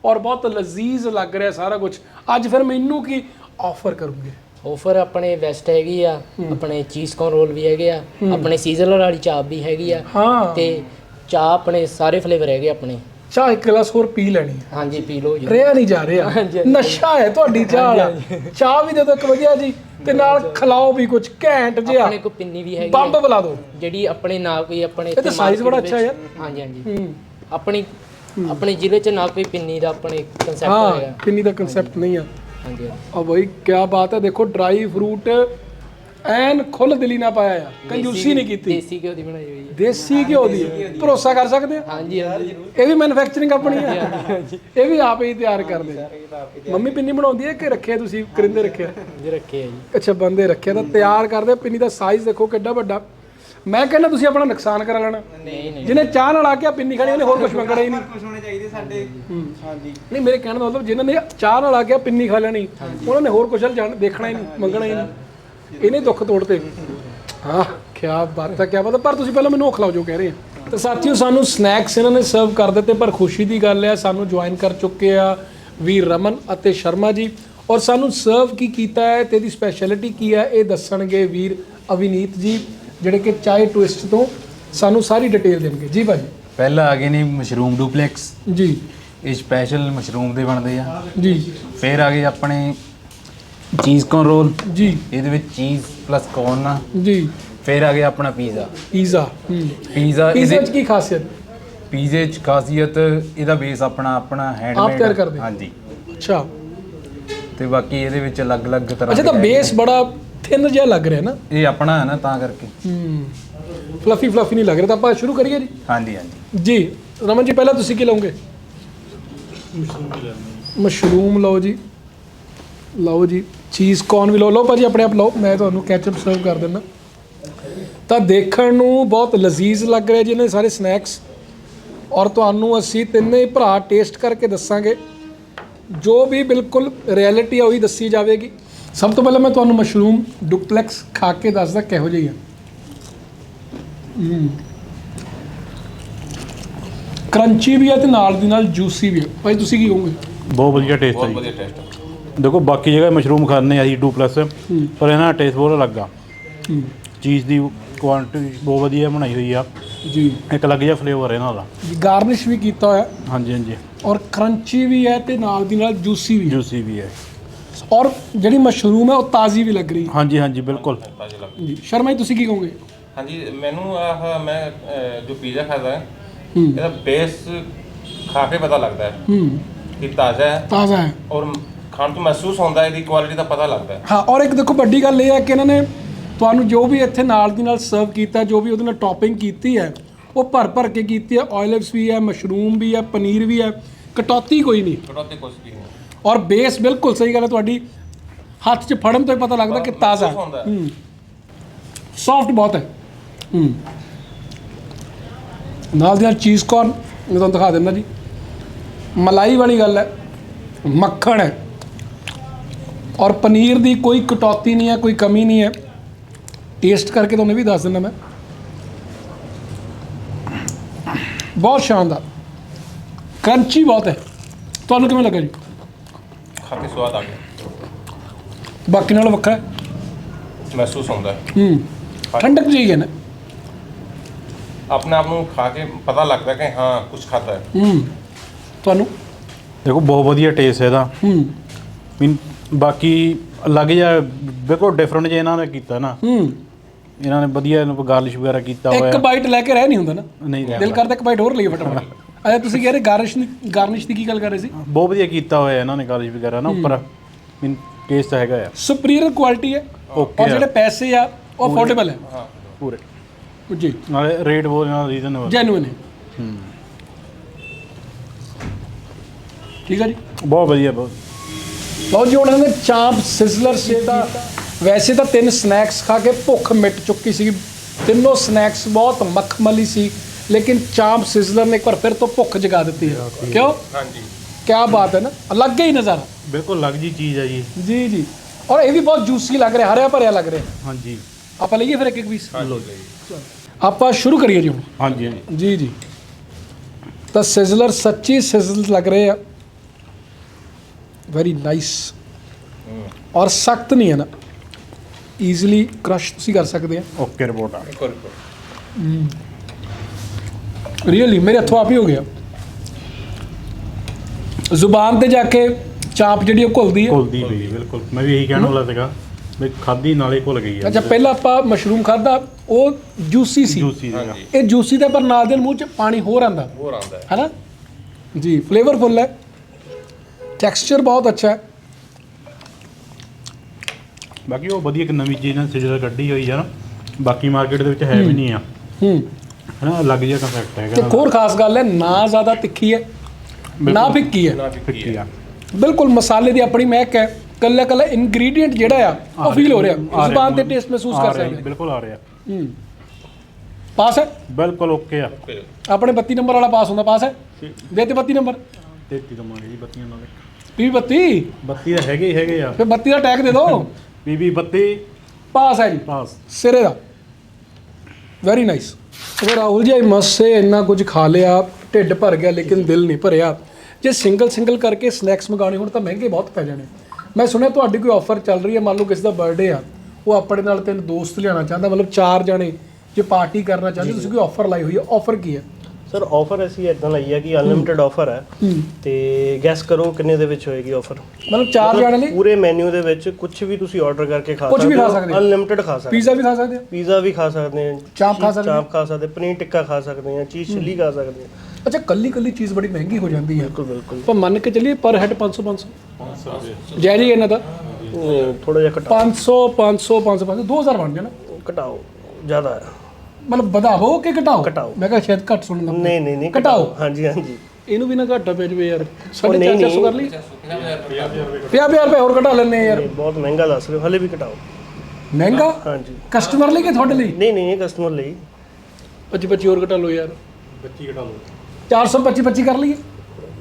ਔਰ ਬਹੁਤ ਲਜ਼ੀਜ਼ ਲੱਗ ਰਿਹਾ ਸਾਰਾ ਕੁਝ ਅੱਜ ਫਿਰ ਮੈਨੂੰ ਕੀ ਆਫਰ ਕਰੋਗੇ? ਆਫਰ ਆਪਣੇ ਵੈਸਟ ਹੈਗੀ ਆ ਆਪਣੇ ਚੀਜ਼ ਕੌਨ ਰੋਲ ਵੀ ਹੈਗੇ ਆ ਆਪਣੇ ਸੀਜ਼ਨਲ ਵਾਲੀ ਚਾਪ ਵੀ ਹੈਗੀ ਆ ਹਾਂ। ਤੇ ਚਾਹ ਆਪਣੇ ਸਾਰੇ ਫਲੇਵਰ ਹੈਗੇ ਆਪਣੇ। ਚਾਹ ਇੱਕ ਗਲਾਸ ਹੋਰ ਪੀ ਲੈਣੀ ਹੈ ਹਾਂਜੀ ਪੀ ਲਓ ਜੀ। ਰਿਆ ਨਹੀਂ ਜਾ ਰਿਹਾ। ਨਸ਼ਾ ਹੈ ਤੁਹਾਡੀ ਚਾਹ ਵਾਲਾ। ਚਾਹ ਵੀ ਦੇ ਦਿਓ ਇੱਕ ਵਧੀਆ ਜੀ ਤੇ ਨਾਲ ਖਿਲਾਓ ਵੀ ਕੁਝ ਘੈਂਟ ਜਿਹਾ। ਆਪਣੇ ਕੋ ਪਿੰਨੀ ਵੀ ਹੈਗੀ ਬੰਬ ਬੁਲਾ ਦਿਓ। ਜਿਹੜੀ ਆਪਣੇ ਨਾ ਕੋਈ ਆਪਣੇ ਇਹ ਤਾਂ size ਬੜਾ ਅੱਛਾ ਯਾਰ। ਹਾਂਜੀ ਹਾਂਜੀ। ਆਪਣੀ ਆਪਣੇ ਜ਼ਿਲ੍ਹੇ ਚ ਨਾ ਕੋਈ ਪਿੰਨੀ ਦਾ ਆਪਣੇ ਕਨਸੈਪਟ ਹੈਗਾ ਕਿੰਨੀ ਦਾ ਕਨਸੈਪਟ ਨਹੀਂ ਆ। ਹਾਂਜੀ ਹਾਂਜੀ। ਆ ਬਈ ਕੀ ਬਾਤ ਹੈ ਦੇਖੋ ਡਰਾਈ ਫਰੂਟ ਐਨ ਖੁੱਲ ਦਿਲੀ ਨਾ ਪਾਇਆ ਆ ਕੰਜੂਸੀ ਨਹੀਂ ਕੀਤੀ। ਦੇਸੀ ਘਿਓ ਦੀ ਬਣਾਈ ਹੋਈ ਹੈ। ਦੇਸੀ ਘਿਓ ਦੀ ਹੈ। ਭਰੋਸਾ ਕਰ ਸਕਦੇ ਆ ਹਾਂਜੀ ਹਾਂਜੀ। ਇਹ ਵੀ ਮੈਨੂਫੈਕਚਰਿੰਗ ਆਪਣੀ ਹੈ। ਇਹ ਵੀ ਆਪ ਹੀ ਤਿਆਰ ਕਰਦੇ। ਆ ਮੰਮੀ ਪਿੰਨੀ ਬਣਾਉਂਦੀ ਹੈ ਕਿ ਰੱਖਿਆ ਤੁਸੀਂ ਕਰਿੰਦੇ ਰੱਖਿਆ ਜੀ ਰੱਖੇ ਆ ਜੀ। ਅੱਛਾ ਬੰਦੇ ਰੱਖਿਆ ਤਾਂ ਤਿਆਰ ਕਰਦੇ ਆ। ਪਿੰਨੀ ਦਾ ਸਾਈਜ਼ ਦੇਖੋ ਕਿੱਡਾ ਵੱਡਾ। ਮੈਂ ਕਹਿੰਦਾ ਤੁਸੀਂ ਆਪਣਾ ਨੁਕਸਾਨ ਕਰਾ ਲੈਣਾ। ਨਹੀਂ ਨਹੀਂ। ਜਿਹਨੇ ਚਾਹ ਨਾਲ ਆ ਕੇ ਪਿੰਨੀ ਖਾਣੀ ਉਹਨੇ ਹੋਰ ਕੁਝ ਮੰਗਣਾ ਹੀ ਨਹੀਂ। ਕੁਝ ਹੋਣੇ ਚਾਹੀਦੇ ਸਾਡੇ। ਹਾਂਜੀ। ਨਹੀਂ ਮੇਰੇ ਕਹਿਣ ਦਾ ਮਤਲਬ ਜਿਨ੍ਹਾਂ ਨੇ ਚਾਹ ਨਾਲ ਆ ਕੇ ਪਿੰਨੀ ਖਾ ਲੈਣੀ ਉਹਨਾਂ ਨੇ ਹੋਰ ਕੁਝ ਜਾਣ ਦੇਖਣਾ ਹੀ ਨਹੀਂ ਮੰਗਣਾ ਹੀ ਨਹੀਂ। ਇਹਨੇ ਦੁੱਖ ਤੋੜਤੇ। ਹਾਂ ਕੀ ਬਾਤ ਹੈ ਕੀ ਬਾਤ ਹੈ। ਪਰ ਤੁਸੀਂ ਪਹਿਲਾਂ ਮੈਨੂੰ ਉਹ ਖਿਲਾਓ ਜੋ ਕਹਿ ਰਹੇ ਆ। ਤੇ ਸਾਥੀਓ ਸਾਨੂੰ ਸਨੈਕਸ ਇਹਨਾਂ ਨੇ ਸਰਵ ਕਰ ਦਿੱਤੇ ਪਰ ਖੁਸ਼ੀ ਦੀ ਗੱਲ ਹੈ ਸਾਨੂੰ ਜੁਆਇਨ ਕਰ ਚੁੱਕੇ ਆ ਵੀਰ ਰਮਨ ਅਤੇ ਸ਼ਰਮਾ ਜੀ। ਔਰ ਸਾਨੂੰ ਸਰਵ ਕੀ ਕੀਤਾ ਹੈ ਤੇ ਇਹਦੀ ਸਪੈਸ਼ਲਿਟੀ ਕੀ ਹੈ ਇਹ ਦੱਸਣਗੇ ਵੀਰ ਅਵਿਨੀਤ ਜੀ। ਜਿਹੜੇ ਕਿ ਚਾਏ ਟਵਿਸਟ ਤੋਂ ਸਾਨੂੰ ਸਾਰੀ ਡਿਟੇਲ ਦੇਣਗੇ। ਜੀ ਭਾਜੀ। ਪਹਿਲਾਂ ਆ ਗਏ ਨੇ ਮਸ਼ਰੂਮ ਡੁਪਲੈਕਸ ਜੀ। ਇਹ ਸਪੈਸ਼ਲ ਮਸ਼ਰੂਮ ਦੇ ਬਣਦੇ ਆ। ਜੀ। ਫਿਰ ਆ ਗਏ ਆਪਣੇ ਚੀਜ਼ ਕੌਰਨ ਰੋਲ ਜੀ। ਇਹਦੇ ਵਿੱਚ ਚੀਜ਼ ਪਲੱਸ ਕੌਰਨ ਆ। ਜੀ। ਫਿਰ ਆ ਗਿਆ ਆਪਣਾ ਪੀਜ਼ਾ ਪੀਜ਼ਾ ਹੂੰ ਪੀਜ਼ਾ ਪੀਜ਼ਾ ਚ ਕੀ ਖਾਸੀਅਤ? ਪੀਜ਼ੇ ਚ ਖਾਸੀਅਤ ਇਹਦਾ ਬੇਸ ਆਪਣਾ ਆਪਣਾ ਹੈਂਡਮੇਡ ਤਿਆਰ ਕਰਦੇ? ਹਾਂਜੀ। ਅੱਛਾ। ਤੇ ਬਾਕੀ ਇਹਦੇ ਵਿੱਚ ਅਲੱਗ-ਅਲੱਗ ਤਰ੍ਹਾਂ ਅੱਛਾ ਤਾਂ ਬੇਸ ਬੜਾ ਥਿਨ ਜਿਹਾ ਲੱਗ ਰਿਹਾ ਨਾ। ਇਹ ਆਪਣਾ ਹੈ ਨਾ ਤਾਂ ਕਰਕੇ। ਹੂੰ। ਫਲਫੀ ਫਲਫੀ ਨਹੀਂ ਲੱਗ ਰਿਹਾ ਤਾਂ ਆਪਾਂ ਸ਼ੁਰੂ ਕਰੀਏ ਜੀ? ਹਾਂਜੀ ਹਾਂਜੀ। ਜੀ ਰਮਨ ਜੀ ਪਹਿਲਾਂ ਤੁਸੀਂ ਕੀ ਲਓਗੇ? ਮਸ਼ਰੂਮ ਲਓ ਜੀ। ਲਓ ਜੀ ਚੀਜ਼ ਕੌਰਨ ਵੀ ਲਓ। ਲਓ ਭਾਜੀ ਆਪਣੇ ਆਪ ਲਓ ਮੈਂ ਤੁਹਾਨੂੰ ਕੈਚਅਪ ਸਰਵ ਕਰ ਦਿੰਦਾ। ਤਾਂ ਦੇਖਣ ਨੂੰ ਬਹੁਤ ਲਜ਼ੀਜ਼ ਲੱਗ ਰਿਹਾ ਜੀ ਇਹਨੇ ਸਾਰੇ ਸਨੈਕਸ ਔਰ ਤੁਹਾਨੂੰ ਅਸੀਂ ਤਿੰਨੇ ਹੀ ਭਰਾ ਟੇਸਟ ਕਰਕੇ ਦੱਸਾਂਗੇ। ਜੋ ਵੀ ਬਿਲਕੁਲ ਰਿਐਲਿਟੀ ਆ ਉਹੀ ਦੱਸੀ ਜਾਵੇਗੀ। ਸਭ ਤੋਂ ਪਹਿਲਾਂ ਮੈਂ ਤੁਹਾਨੂੰ ਮਸ਼ਰੂਮ ਡੁਪਲੈਕਸ ਖਾ ਕੇ ਦੱਸਦਾ ਕਿਹੋ ਜਿਹੀ ਆ। ਕਰੰਚੀ ਵੀ ਹੈ ਤੇ ਨਾਲ ਦੀ ਨਾਲ ਜੂਸੀ ਵੀ ਹੈ ਭਾਈ ਤੁਸੀਂ ਕੀ ਕਹੋਗੇ? ਬਹੁਤ ਵਧੀਆ ਟੇਸਟ ਹੈ ਬਹੁਤ ਜੀ। ਵਧੀਆ ਟੇਸਟ ਦੇਖੋ ਬਾਕੀ ਜਗ੍ਹਾ ਮਸ਼ਰੂਮ ਖਾਂਦੇ ਆ ਜੀ 2 ਪਲੱਸ ਪਰ ਇਹਨਾਂ ਦਾ ਟੇਸਟ ਬਹੁਤ ਅਲੱਗ ਆ। ਹੂੰ। ਚੀਜ਼ ਦੀ ਕੁਆਂਟੀਟੀ ਬਹੁਤ ਵਧੀਆ ਬਣਾਈ ਹੋਈ ਆ। ਜੀ। ਇੱਕ ਅਲੱਗ ਜਿਹਾ ਫਲੇਵਰ ਇਹਨਾਂ ਦਾ। ਗਾਰਨਿਸ਼ ਵੀ ਕੀਤਾ ਹੋਇਆ। ਹਾਂਜੀ ਹਾਂਜੀ। ਔਰ ਕਰੰਚੀ ਵੀ ਹੈ ਤੇ ਨਾਲ ਦੀ ਨਾਲ ਜੂਸੀ ਵੀ ਹੈ ਜੂਸੀ ਵੀ ਹੈ ਔਰ ਜਿਹੜੀ ਮਸ਼ਰੂਮ ਹੈ ਉਹ ਤਾਜ਼ੀ ਵੀ ਲੱਗ ਰਹੀ। ਹੈ ਹਾਂਜੀ ਹਾਂਜੀ ਬਿਲਕੁਲ। ਤਾਜ਼ਾ ਲੱਗ ਜੀ ਸ਼ਰਮਾ ਜੀ ਤੁਸੀਂ ਕੀ ਕਹੋਗੇ? ਹਾਂਜੀ ਮੈਨੂੰ ਆਹ ਮੈਂ ਅਹ, ਜੋ ਪੀਜ਼ਾ ਖਾਦਾ ਹੈ ਹੂੰ। ਇਹਦਾ ਬੇਸ ਖਾ ਕੇ ਪਤਾ ਲੱਗਦਾ ਹੈ ਹੂੰ। ਕਿ ਤਾਜ਼ਾ ਹੈ। ਤਾਜ਼ਾ ਹੈ। ਔਰ ਖਾਣ ਤੋਂ ਮਹਿਸੂਸ ਹੁੰਦਾ ਹੈ ਇਹਦੀ ਕੁਆਲਿਟੀ ਦਾ ਪਤਾ ਲੱਗਦਾ ਹੈ। ਹਾਂ ਔਰ ਇੱਕ ਦੇਖੋ ਵੱਡੀ ਗੱਲ ਇਹ ਹੈ ਕਿ ਇਹਨਾਂ ਨੇ ਤੁਹਾਨੂੰ ਜੋ ਵੀ ਇੱਥੇ ਨਾਲ ਦੀ ਨਾਲ ਸਰਵ ਕੀਤਾ ਜੋ ਵੀ ਉਹਦੇ ਨਾਲ ਟੌਪਿੰਗ ਕੀਤੀ ਹੈ ਉਹ ਭਰ ਭਰ ਕੇ ਕੀਤੀ ਹੈ। ਆਇਲਸ ਵੀ ਹੈ ਮਸ਼ਰੂਮ ਵੀ ਹੈ ਪਨੀਰ ਵੀ ਹੈ। ਕਟੌਤੀ ਕੋਈ ਨਹੀਂ। ਛੋਟਾ ਤੇ ਕੁਝ ਵੀ ਨਹੀਂ। ਔਰ ਬੇਸ ਬਿਲਕੁਲ ਸਹੀ ਗੱਲ ਹੈ ਤੁਹਾਡੀ ਹੱਥ 'ਚ ਫੜਨ ਤੋਂ ਹੀ ਪਤਾ ਲੱਗਦਾ ਕਿ ਤਾਜ਼ਾ ਹੁੰਦਾ। ਹੈ। ਹੂੰ ਸੌਫਟ ਬਹੁਤ ਹੈ। ਹੂੰ। ਨਾਲ ਦੀ ਨਾਲ ਚੀਜ਼ ਕੌਰਨ ਮੈਂ ਤੁਹਾਨੂੰ ਦਿਖਾ ਦਿੰਦਾ ਜੀ। ਮਲਾਈ ਵਾਲੀ ਗੱਲ ਹੈ ਮੱਖਣ ਹੈ। ਔਰ ਪਨੀਰ ਦੀ ਕੋਈ ਕਟੌਤੀ ਨਹੀਂ ਹੈ ਕੋਈ ਕਮੀ ਨਹੀਂ ਹੈ। ਟੇਸਟ ਕਰਕੇ ਤੁਹਾਨੂੰ ਇਹ ਵੀ ਦੱਸ ਦਿੰਦਾ ਮੈਂ। ਬਹੁਤ ਸ਼ਾਨਦਾਰ। ਕਰੰਚੀ ਬਹੁਤ ਹੈ। ਤੁਹਾਨੂੰ ਕਿਵੇਂ ਲੱਗਾ ਜੀ? ਖਾ ਕੇ ਸਵਾਦ ਆ ਗਿਆ। ਬਾਕੀ ਨਾਲੋਂ ਵੱਖਰਾ ਹੈ। ਮਹਿਸੂਸ ਹੁੰਦਾ ਹੈ। ਹੂੰ ਠੰਡਕ ਜਿਹੀ ਹੈ ਨਾ। ਆਪਣੇ ਆਪ ਨੂੰ ਖਾ ਕੇ ਪਤਾ ਲੱਗਦਾ ਕਿ ਹਾਂ ਕੁਝ ਖਾਦਾ ਹੈ। ਹੂੰ ਤੁਹਾਨੂੰ? ਦੇਖੋ ਬਹੁਤ ਵਧੀਆ ਟੇਸਟ ਹੈ ਇਹਦਾ। ਹੂੰ। ਮੀਨ ਬਾਕੀ ਅਲੱਗ ਜਿਹਾ ਬਿਲਕੁਲ ਡਿਫਰੈਂਟ ਜਿਹਾ ਇਹਨਾਂ ਨੇ ਕੀਤਾ ਨਾ। ਹੂੰ। ਇਹਨਾਂ ਨੇ ਵਧੀਆ ਇਹਨੂੰ ਗਾਰਲਿਸ਼ ਵਗੈਰਾ ਕੀਤਾ ਇੱਕ ਹੋਇਆ। ਬਾਈਟ ਲੈ ਕੇ ਰਹਿ ਨਹੀਂ ਹੁੰਦਾ ਨਾ। ਨਹੀਂ ਦਿਲ ਕਰਦਾ ਇੱਕ ਬਾਈਟ ਹੋਰ ਲਈਏ ਫਟਾਫਟ। ਅਜਾ ਤੁਸੀਂ ਕਹਿ ਰਹੇ ਗਾਰਨਿਸ਼ ਗਾਰਨਿਸ਼ ਦੀ ਕੀ ਗੱਲ ਕਰ ਰਹੇ ਸੀ? ਬਹੁਤ ਵਧੀਆ ਕੀਤਾ ਹੋਇਆ ਇਹਨਾਂ ਨੇ ਗਾਰਲਿਸ਼ ਵਗੈਰਾ ਨਾ ਉੱਪਰ। ਮੀਨ ਟੇਸਟ ਹੈਗਾ ਆ। ਸੁਪਰੀਅਰ ਕੁਆਲਿਟੀ ਹੈ। Okay ਔਰ। ਜਿਹੜੇ ਪੈਸੇ ਆ ਉਹ ਅਫੋਰਡੇਬਲ ਹੈ। ਪੂਰੇ। ਜੀ। ਨਾਲੇ ਰੇਟ ਬਹੁਤ ਦਾ ਰੀਜ਼ਨੇਬਲ ਜੈਨੂਇਨ ਹੈ। ਠੀਕ ਹੈ ਜੀ। ਬਹੁਤ ਵਧੀਆ ਬਹੁਤ। ਲਓ ਜੀ ਹੁਣ ਇਹਨੇ ਚਾਂਪ ਸਿਜ਼ਲਰ ਸੇ ਤਾਂ ਵੈਸੇ ਤਾਂ ਤਿੰਨ ਸਨੈਕਸ ਖਾ ਕੇ ਭੁੱਖ ਮਿਟ ਚੁੱਕੀ ਸੀ ਤਿੰਨੋਂ ਸਨੈਕਸ ਬਹੁਤ ਮਖਮਲੀ ਸੀ। ਲੇਕਿਨ ਚਾਂਪ ਸਿਜ਼ਲਰ ਨੇ ਇੱਕ ਵਾਰ ਫਿਰ ਤੋਂ ਭੁੱਖ ਜਗਾ ਦਿੱਤੀ ਹੈ। ਕਿਉਂ? ਹਾਂਜੀ। ਕੀ ਬਾਤ ਹੈ ਨਾ। ਅਲੱਗ ਹੀ ਨਜ਼ਾਰਾ। ਬਿਲਕੁਲ ਅਲੱਗ ਜੀ ਚੀਜ਼ ਹੈ ਜੀ। ਜੀ ਜੀ। ਔਰ ਇਹ ਵੀ ਬਹੁਤ ਜੂਸੀ ਲੱਗ ਰਿਹਾ ਹਰਿਆ ਭਰਿਆ ਲੱਗ ਰਿਹਾ। ਹਾਂਜੀ। ਆਪਾਂ ਲਈਏ ਫਿਰ ਇੱਕ ਇੱਕ ਪੀਸ ਆਪਾਂ ਸ਼ੁਰੂ ਕਰੀਏ ਜੀ ਹੁਣ। ਹਾਂਜੀ ਹਾਂਜੀ। ਜੀ ਜੀ। ਤਾਂ ਸਿਜ਼ਲਰ ਸੱਚੀ ਸਿਜ਼ਲ ਲੱਗ ਰਹੇ ਆ। ਵੈਰੀ ਨਾਈਸ ਔਰ ਸਖਤ ਨਹੀਂ ਹੈ ਨਾ। ਈਜ਼ੀਲੀ ਕ੍ਰਸ਼ ਤੁਸੀਂ ਕਰ ਸਕਦੇ ਆ। ਓਕੇ ਰਿਪੋਰਟ ਆ। ਹੋਰ ਰੀਅਲੀ ਮੇਰੇ ਹੱਥੋਂ ਆਪ ਹੀ ਹੋ ਗਿਆ। ਜ਼ੁਬਾਨ ਤੇ ਜਾ ਕੇ ਚਾਪ ਜਿਹੜੀ ਉਹ ਘੁਲਦੀ ਹੈ। ਘੁਲਦੀ ਪਈ ਬਿਲਕੁਲ। ਮੈਂ ਵੀ ਇਹੀ ਕਹਿਣ ਵਾਲਾ ਸੀਗਾ ਵੀ ਖਾਦੀ ਨਾਲੇ ਘੁਲ ਗਈ ਹੈ। ਅੱਛਾ ਪਹਿਲਾਂ ਆਪਾਂ ਮਸ਼ਰੂਮ ਖਾਦਾ ਉਹ ਜੂਸੀ ਸੀ। ਜੂਸੀ ਸੀਗਾ। ਇਹ ਜੂਸੀ ਦੇ ਪਰ ਨਾਲ ਦੇ ਮੂੰਹ ਚ ਪਾਣੀ ਹੋਰ ਆਂਦਾ ਹੋਰ ਆਉਂਦਾ ਹੈ। ਹੈ ਨਾ ਜੀ ਫਲੇਵਰਫੁਲ ਹੈ। ਟੈਕਸਚਰ ਬਹੁਤ ਅੱਛਾ ਹੈ। ਬਾਕੀ ਉਹ ਵਧੀਆ ਇੱਕ ਨਵੀਂ ਚੀਜ਼ ਨਾਲ ਸਿਜਰ ਕੱਢੀ ਹੋਈ ਆ ਨਾ। ਬਾਕੀ ਮਾਰਕੀਟ ਦੇ ਵਿੱਚ ਹੈ ਵੀ ਨਹੀਂ ਆ। ਹੂੰ। ਹਨਾ ਅਲੱਗ ਜਿਹਾ ਕੰਸੈਪਟ ਤੇ ਹੈਗਾ ਇੱਕ ਹੋਰ ਖਾਸ ਗੱਲ ਹੈ ਨਾ ਜ਼ਿਆਦਾ ਤਿੱਖੀ ਹੈ ਨਾ ਫਿੱਕੀ ਹੈ। ਫਿੱਕੀ ਆ ਬਿਲਕੁਲ ਮਸਾਲੇ ਦੀ ਆਪਣੀ ਮਹਿਕ ਹੈ ਕੱਲਾ ਕੱਲਾ ਇਨਗਰੀਡੀਐਂਟ ਜਿਹੜਾ ਆ ਉਹ ਫੀਲ ਹੋ ਰਿਹਾ ਜ਼ੁਬਾਨ ਤੇ ਟੇਸਟ ਮਹਿਸੂਸ ਕਰ ਸਕਦੇ। ਹਾਂ। ਬਿਲਕੁਲ ਆ ਰਿਹਾ। ਹੂੰ। ਪਾਸ ਹੈ? ਬਿਲਕੁਲ ਓਕੇ ਆ। ਆਪਣੇ 32 ਨੰਬਰ ਵਾਲਾ ਪਾਸ ਹੁੰਦਾ ਪਾਸ ਹੈ? ਦੇ ਤੇ 32 ਨੰਬਰ। 33 ਤੋਂ ਮੰਗੇ ਜੀ ਬੱਤੀਆਂ ਨਾਲ ਪੀ 32 ਬੱਤੀ? ਤਾਂ ਹੈਗੇ ਹੀ ਹੈਗੇ ਆ। ਫਿਰ 32 ਦਾ ਟੈਗ ਦੇ ਦਿਓ। ਬੀਬੀ ਬੱਤੀ। ਪਾਸ ਹੈ ਜੀ। ਪਾਸ ਸਿਰੇ ਦਾ। ਵੈਰੀ ਨਾਈਸ ਉਹ ਰਾਹੁਲ ਜੀ ਮਸੇ ਇੰਨਾ ਕੁਝ ਖਾ ਲਿਆ ਢਿੱਡ ਭਰ ਗਿਆ ਲੇਕਿਨ ਦਿਲ ਨਹੀਂ ਭਰਿਆ। ਜੇ ਸਿੰਗਲ ਸਿੰਗਲ ਕਰਕੇ ਸਨੈਕਸ ਮੰਗਾਉਣੇ ਹੋਣ ਤਾਂ ਮਹਿੰਗੇ ਬਹੁਤ ਪੈ ਜਾਣੇ। ਮੈਂ ਸੁਣਿਆ ਤੁਹਾਡੀ ਕੋਈ ਆਫਰ ਚੱਲ ਰਹੀ ਹੈ ਮੰਨ ਲਓ ਕਿਸੇ ਦਾ ਬਰਥਡੇ ਆ ਉਹ ਆਪਣੇ ਨਾਲ ਤਿੰਨ ਦੋਸਤ ਲਿਆਉਣਾ ਚਾਹੁੰਦਾ ਮਤਲਬ ਚਾਰ ਜਣੇ ਜੇ ਪਾਰਟੀ ਕਰਨਾ ਚਾਹੁੰਦੇ ਤੁਸੀਂ ਕੋਈ ਆਫਰ ਲਾਈ ਹੋਈ ਹੈ ਆਫਰ ਕੀ ਹੈ? ਸਰ ਆਫਰ ਅਸੀਂ ਇਦਾਂ ਲਈ ਹੈ ਕਿ ਅਨਲਿਮਿਟਿਡ ਆਫਰ ਹੈ। ਤੇ ਗੈਸ ਕਰੋ ਕਿੰਨੇ ਦੇ ਵਿੱਚ ਹੋਏਗੀ ਆਫਰ ਮਤਲਬ ਚਾਰ ਜਾਣੇ ਲਈ? ਪੂਰੇ ਮੈਨੂ ਦੇ ਵਿੱਚ ਕੁਝ ਵੀ ਤੁਸੀਂ ਆਰਡਰ ਕਰਕੇ ਖਾ ਕੁਛ ਵੀ ਖਾ ਸਕਦੇ ਹੋ। ਅਨਲਿਮਿਟਿਡ ਖਾ ਸਕਦੇ ਪੀਜ਼ਾ ਵੀ ਖਾ ਸਕਦੇ ਆ ਪੀਜ਼ਾ ਵੀ ਖਾ ਸਕਦੇ ਹਾਂ। ਚਾਂਪ ਖਾ ਸਕਦੇ ਹਾਂ। ਚਾਂਪ ਖਾ ਸਕਦੇ ਹਾਂ, ਪਨੀਰ ਟਿੱਕਾ ਖਾ ਸਕਦੇ ਹਾਂ। ਚੀਜ਼ ਚਿੱਲੀ ਖਾ ਸਕਦੇ ਹਾਂ। ਅੱਛਾ ਕੱਲੀ ਕੱਲੀ ਚੀਜ਼ ਬੜੀ ਮਹਿੰਗੀ ਹੋ ਜਾਂਦੀ ਹੈ ਬਿਲਕੁਲ ਬਿਲਕੁਲ। ਪਰ ਮੰਨ ਕੇ ਚੱਲੀਏ ਪਰ ਹੈਡ 500 500 ਜੈ ਜੀ ਇਹਨਾਂ ਦਾ। ਥੋੜਾ ਜਿਹਾ ਘਟਾਓ। 500 500 500 500 2000 ਬਣ ਜਾਣਾ। ਘਟਾਓ। ਜ਼ਿਆਦਾ ਹੈ ਮਤਲਬ ਵਧਾਵੋ ਕਿ ਘਟਾਓ? ਘਟਾਓ। ਮੈਂ ਕਿਹਾ ਸ਼ਾਇਦ ਘੱਟ ਸੁਣਨ ਨਹੀਂ ਨਹੀਂ ਨਹੀਂ ਘਟਾਓ। ਹਾਂਜੀ ਹਾਂਜੀ। ਇਹਨੂੰ ਵੀ ਨਾ ਘਾਟਾ ਪੈ ਜਵੇ ਯਾਰ। ਸਾਢੇ ਨਹੀਂ, ਚਾਰ ਸੌ ਕਰ ਲਈ? 50 ਰੁਪਏ ਹੋਰ ਘਟਾ ਲੈਣੇ ਯਾਰ। ਇਹ ਬਹੁਤ ਮਹਿੰਗਾ ਦੱਸ ਰਹੇ ਹੋ। ਹਲੇ ਵੀ ਘਟਾਓ। ਮਹਿੰਗਾ? ਹਾਂਜੀ। ਕਸਟਮਰ ਲਈ ਕਿ ਤੁਹਾਡੇ ਲਈ? ਨਹੀਂ ਨਹੀਂ ਇਹ ਕਸਟਮਰ ਲਈ। 25 25 ਹੋਰ ਘਟਾ ਲਓ ਯਾਰ। 25 ਘਟਾ ਲਓ। 425 25 ਕਰ ਲਈਏ।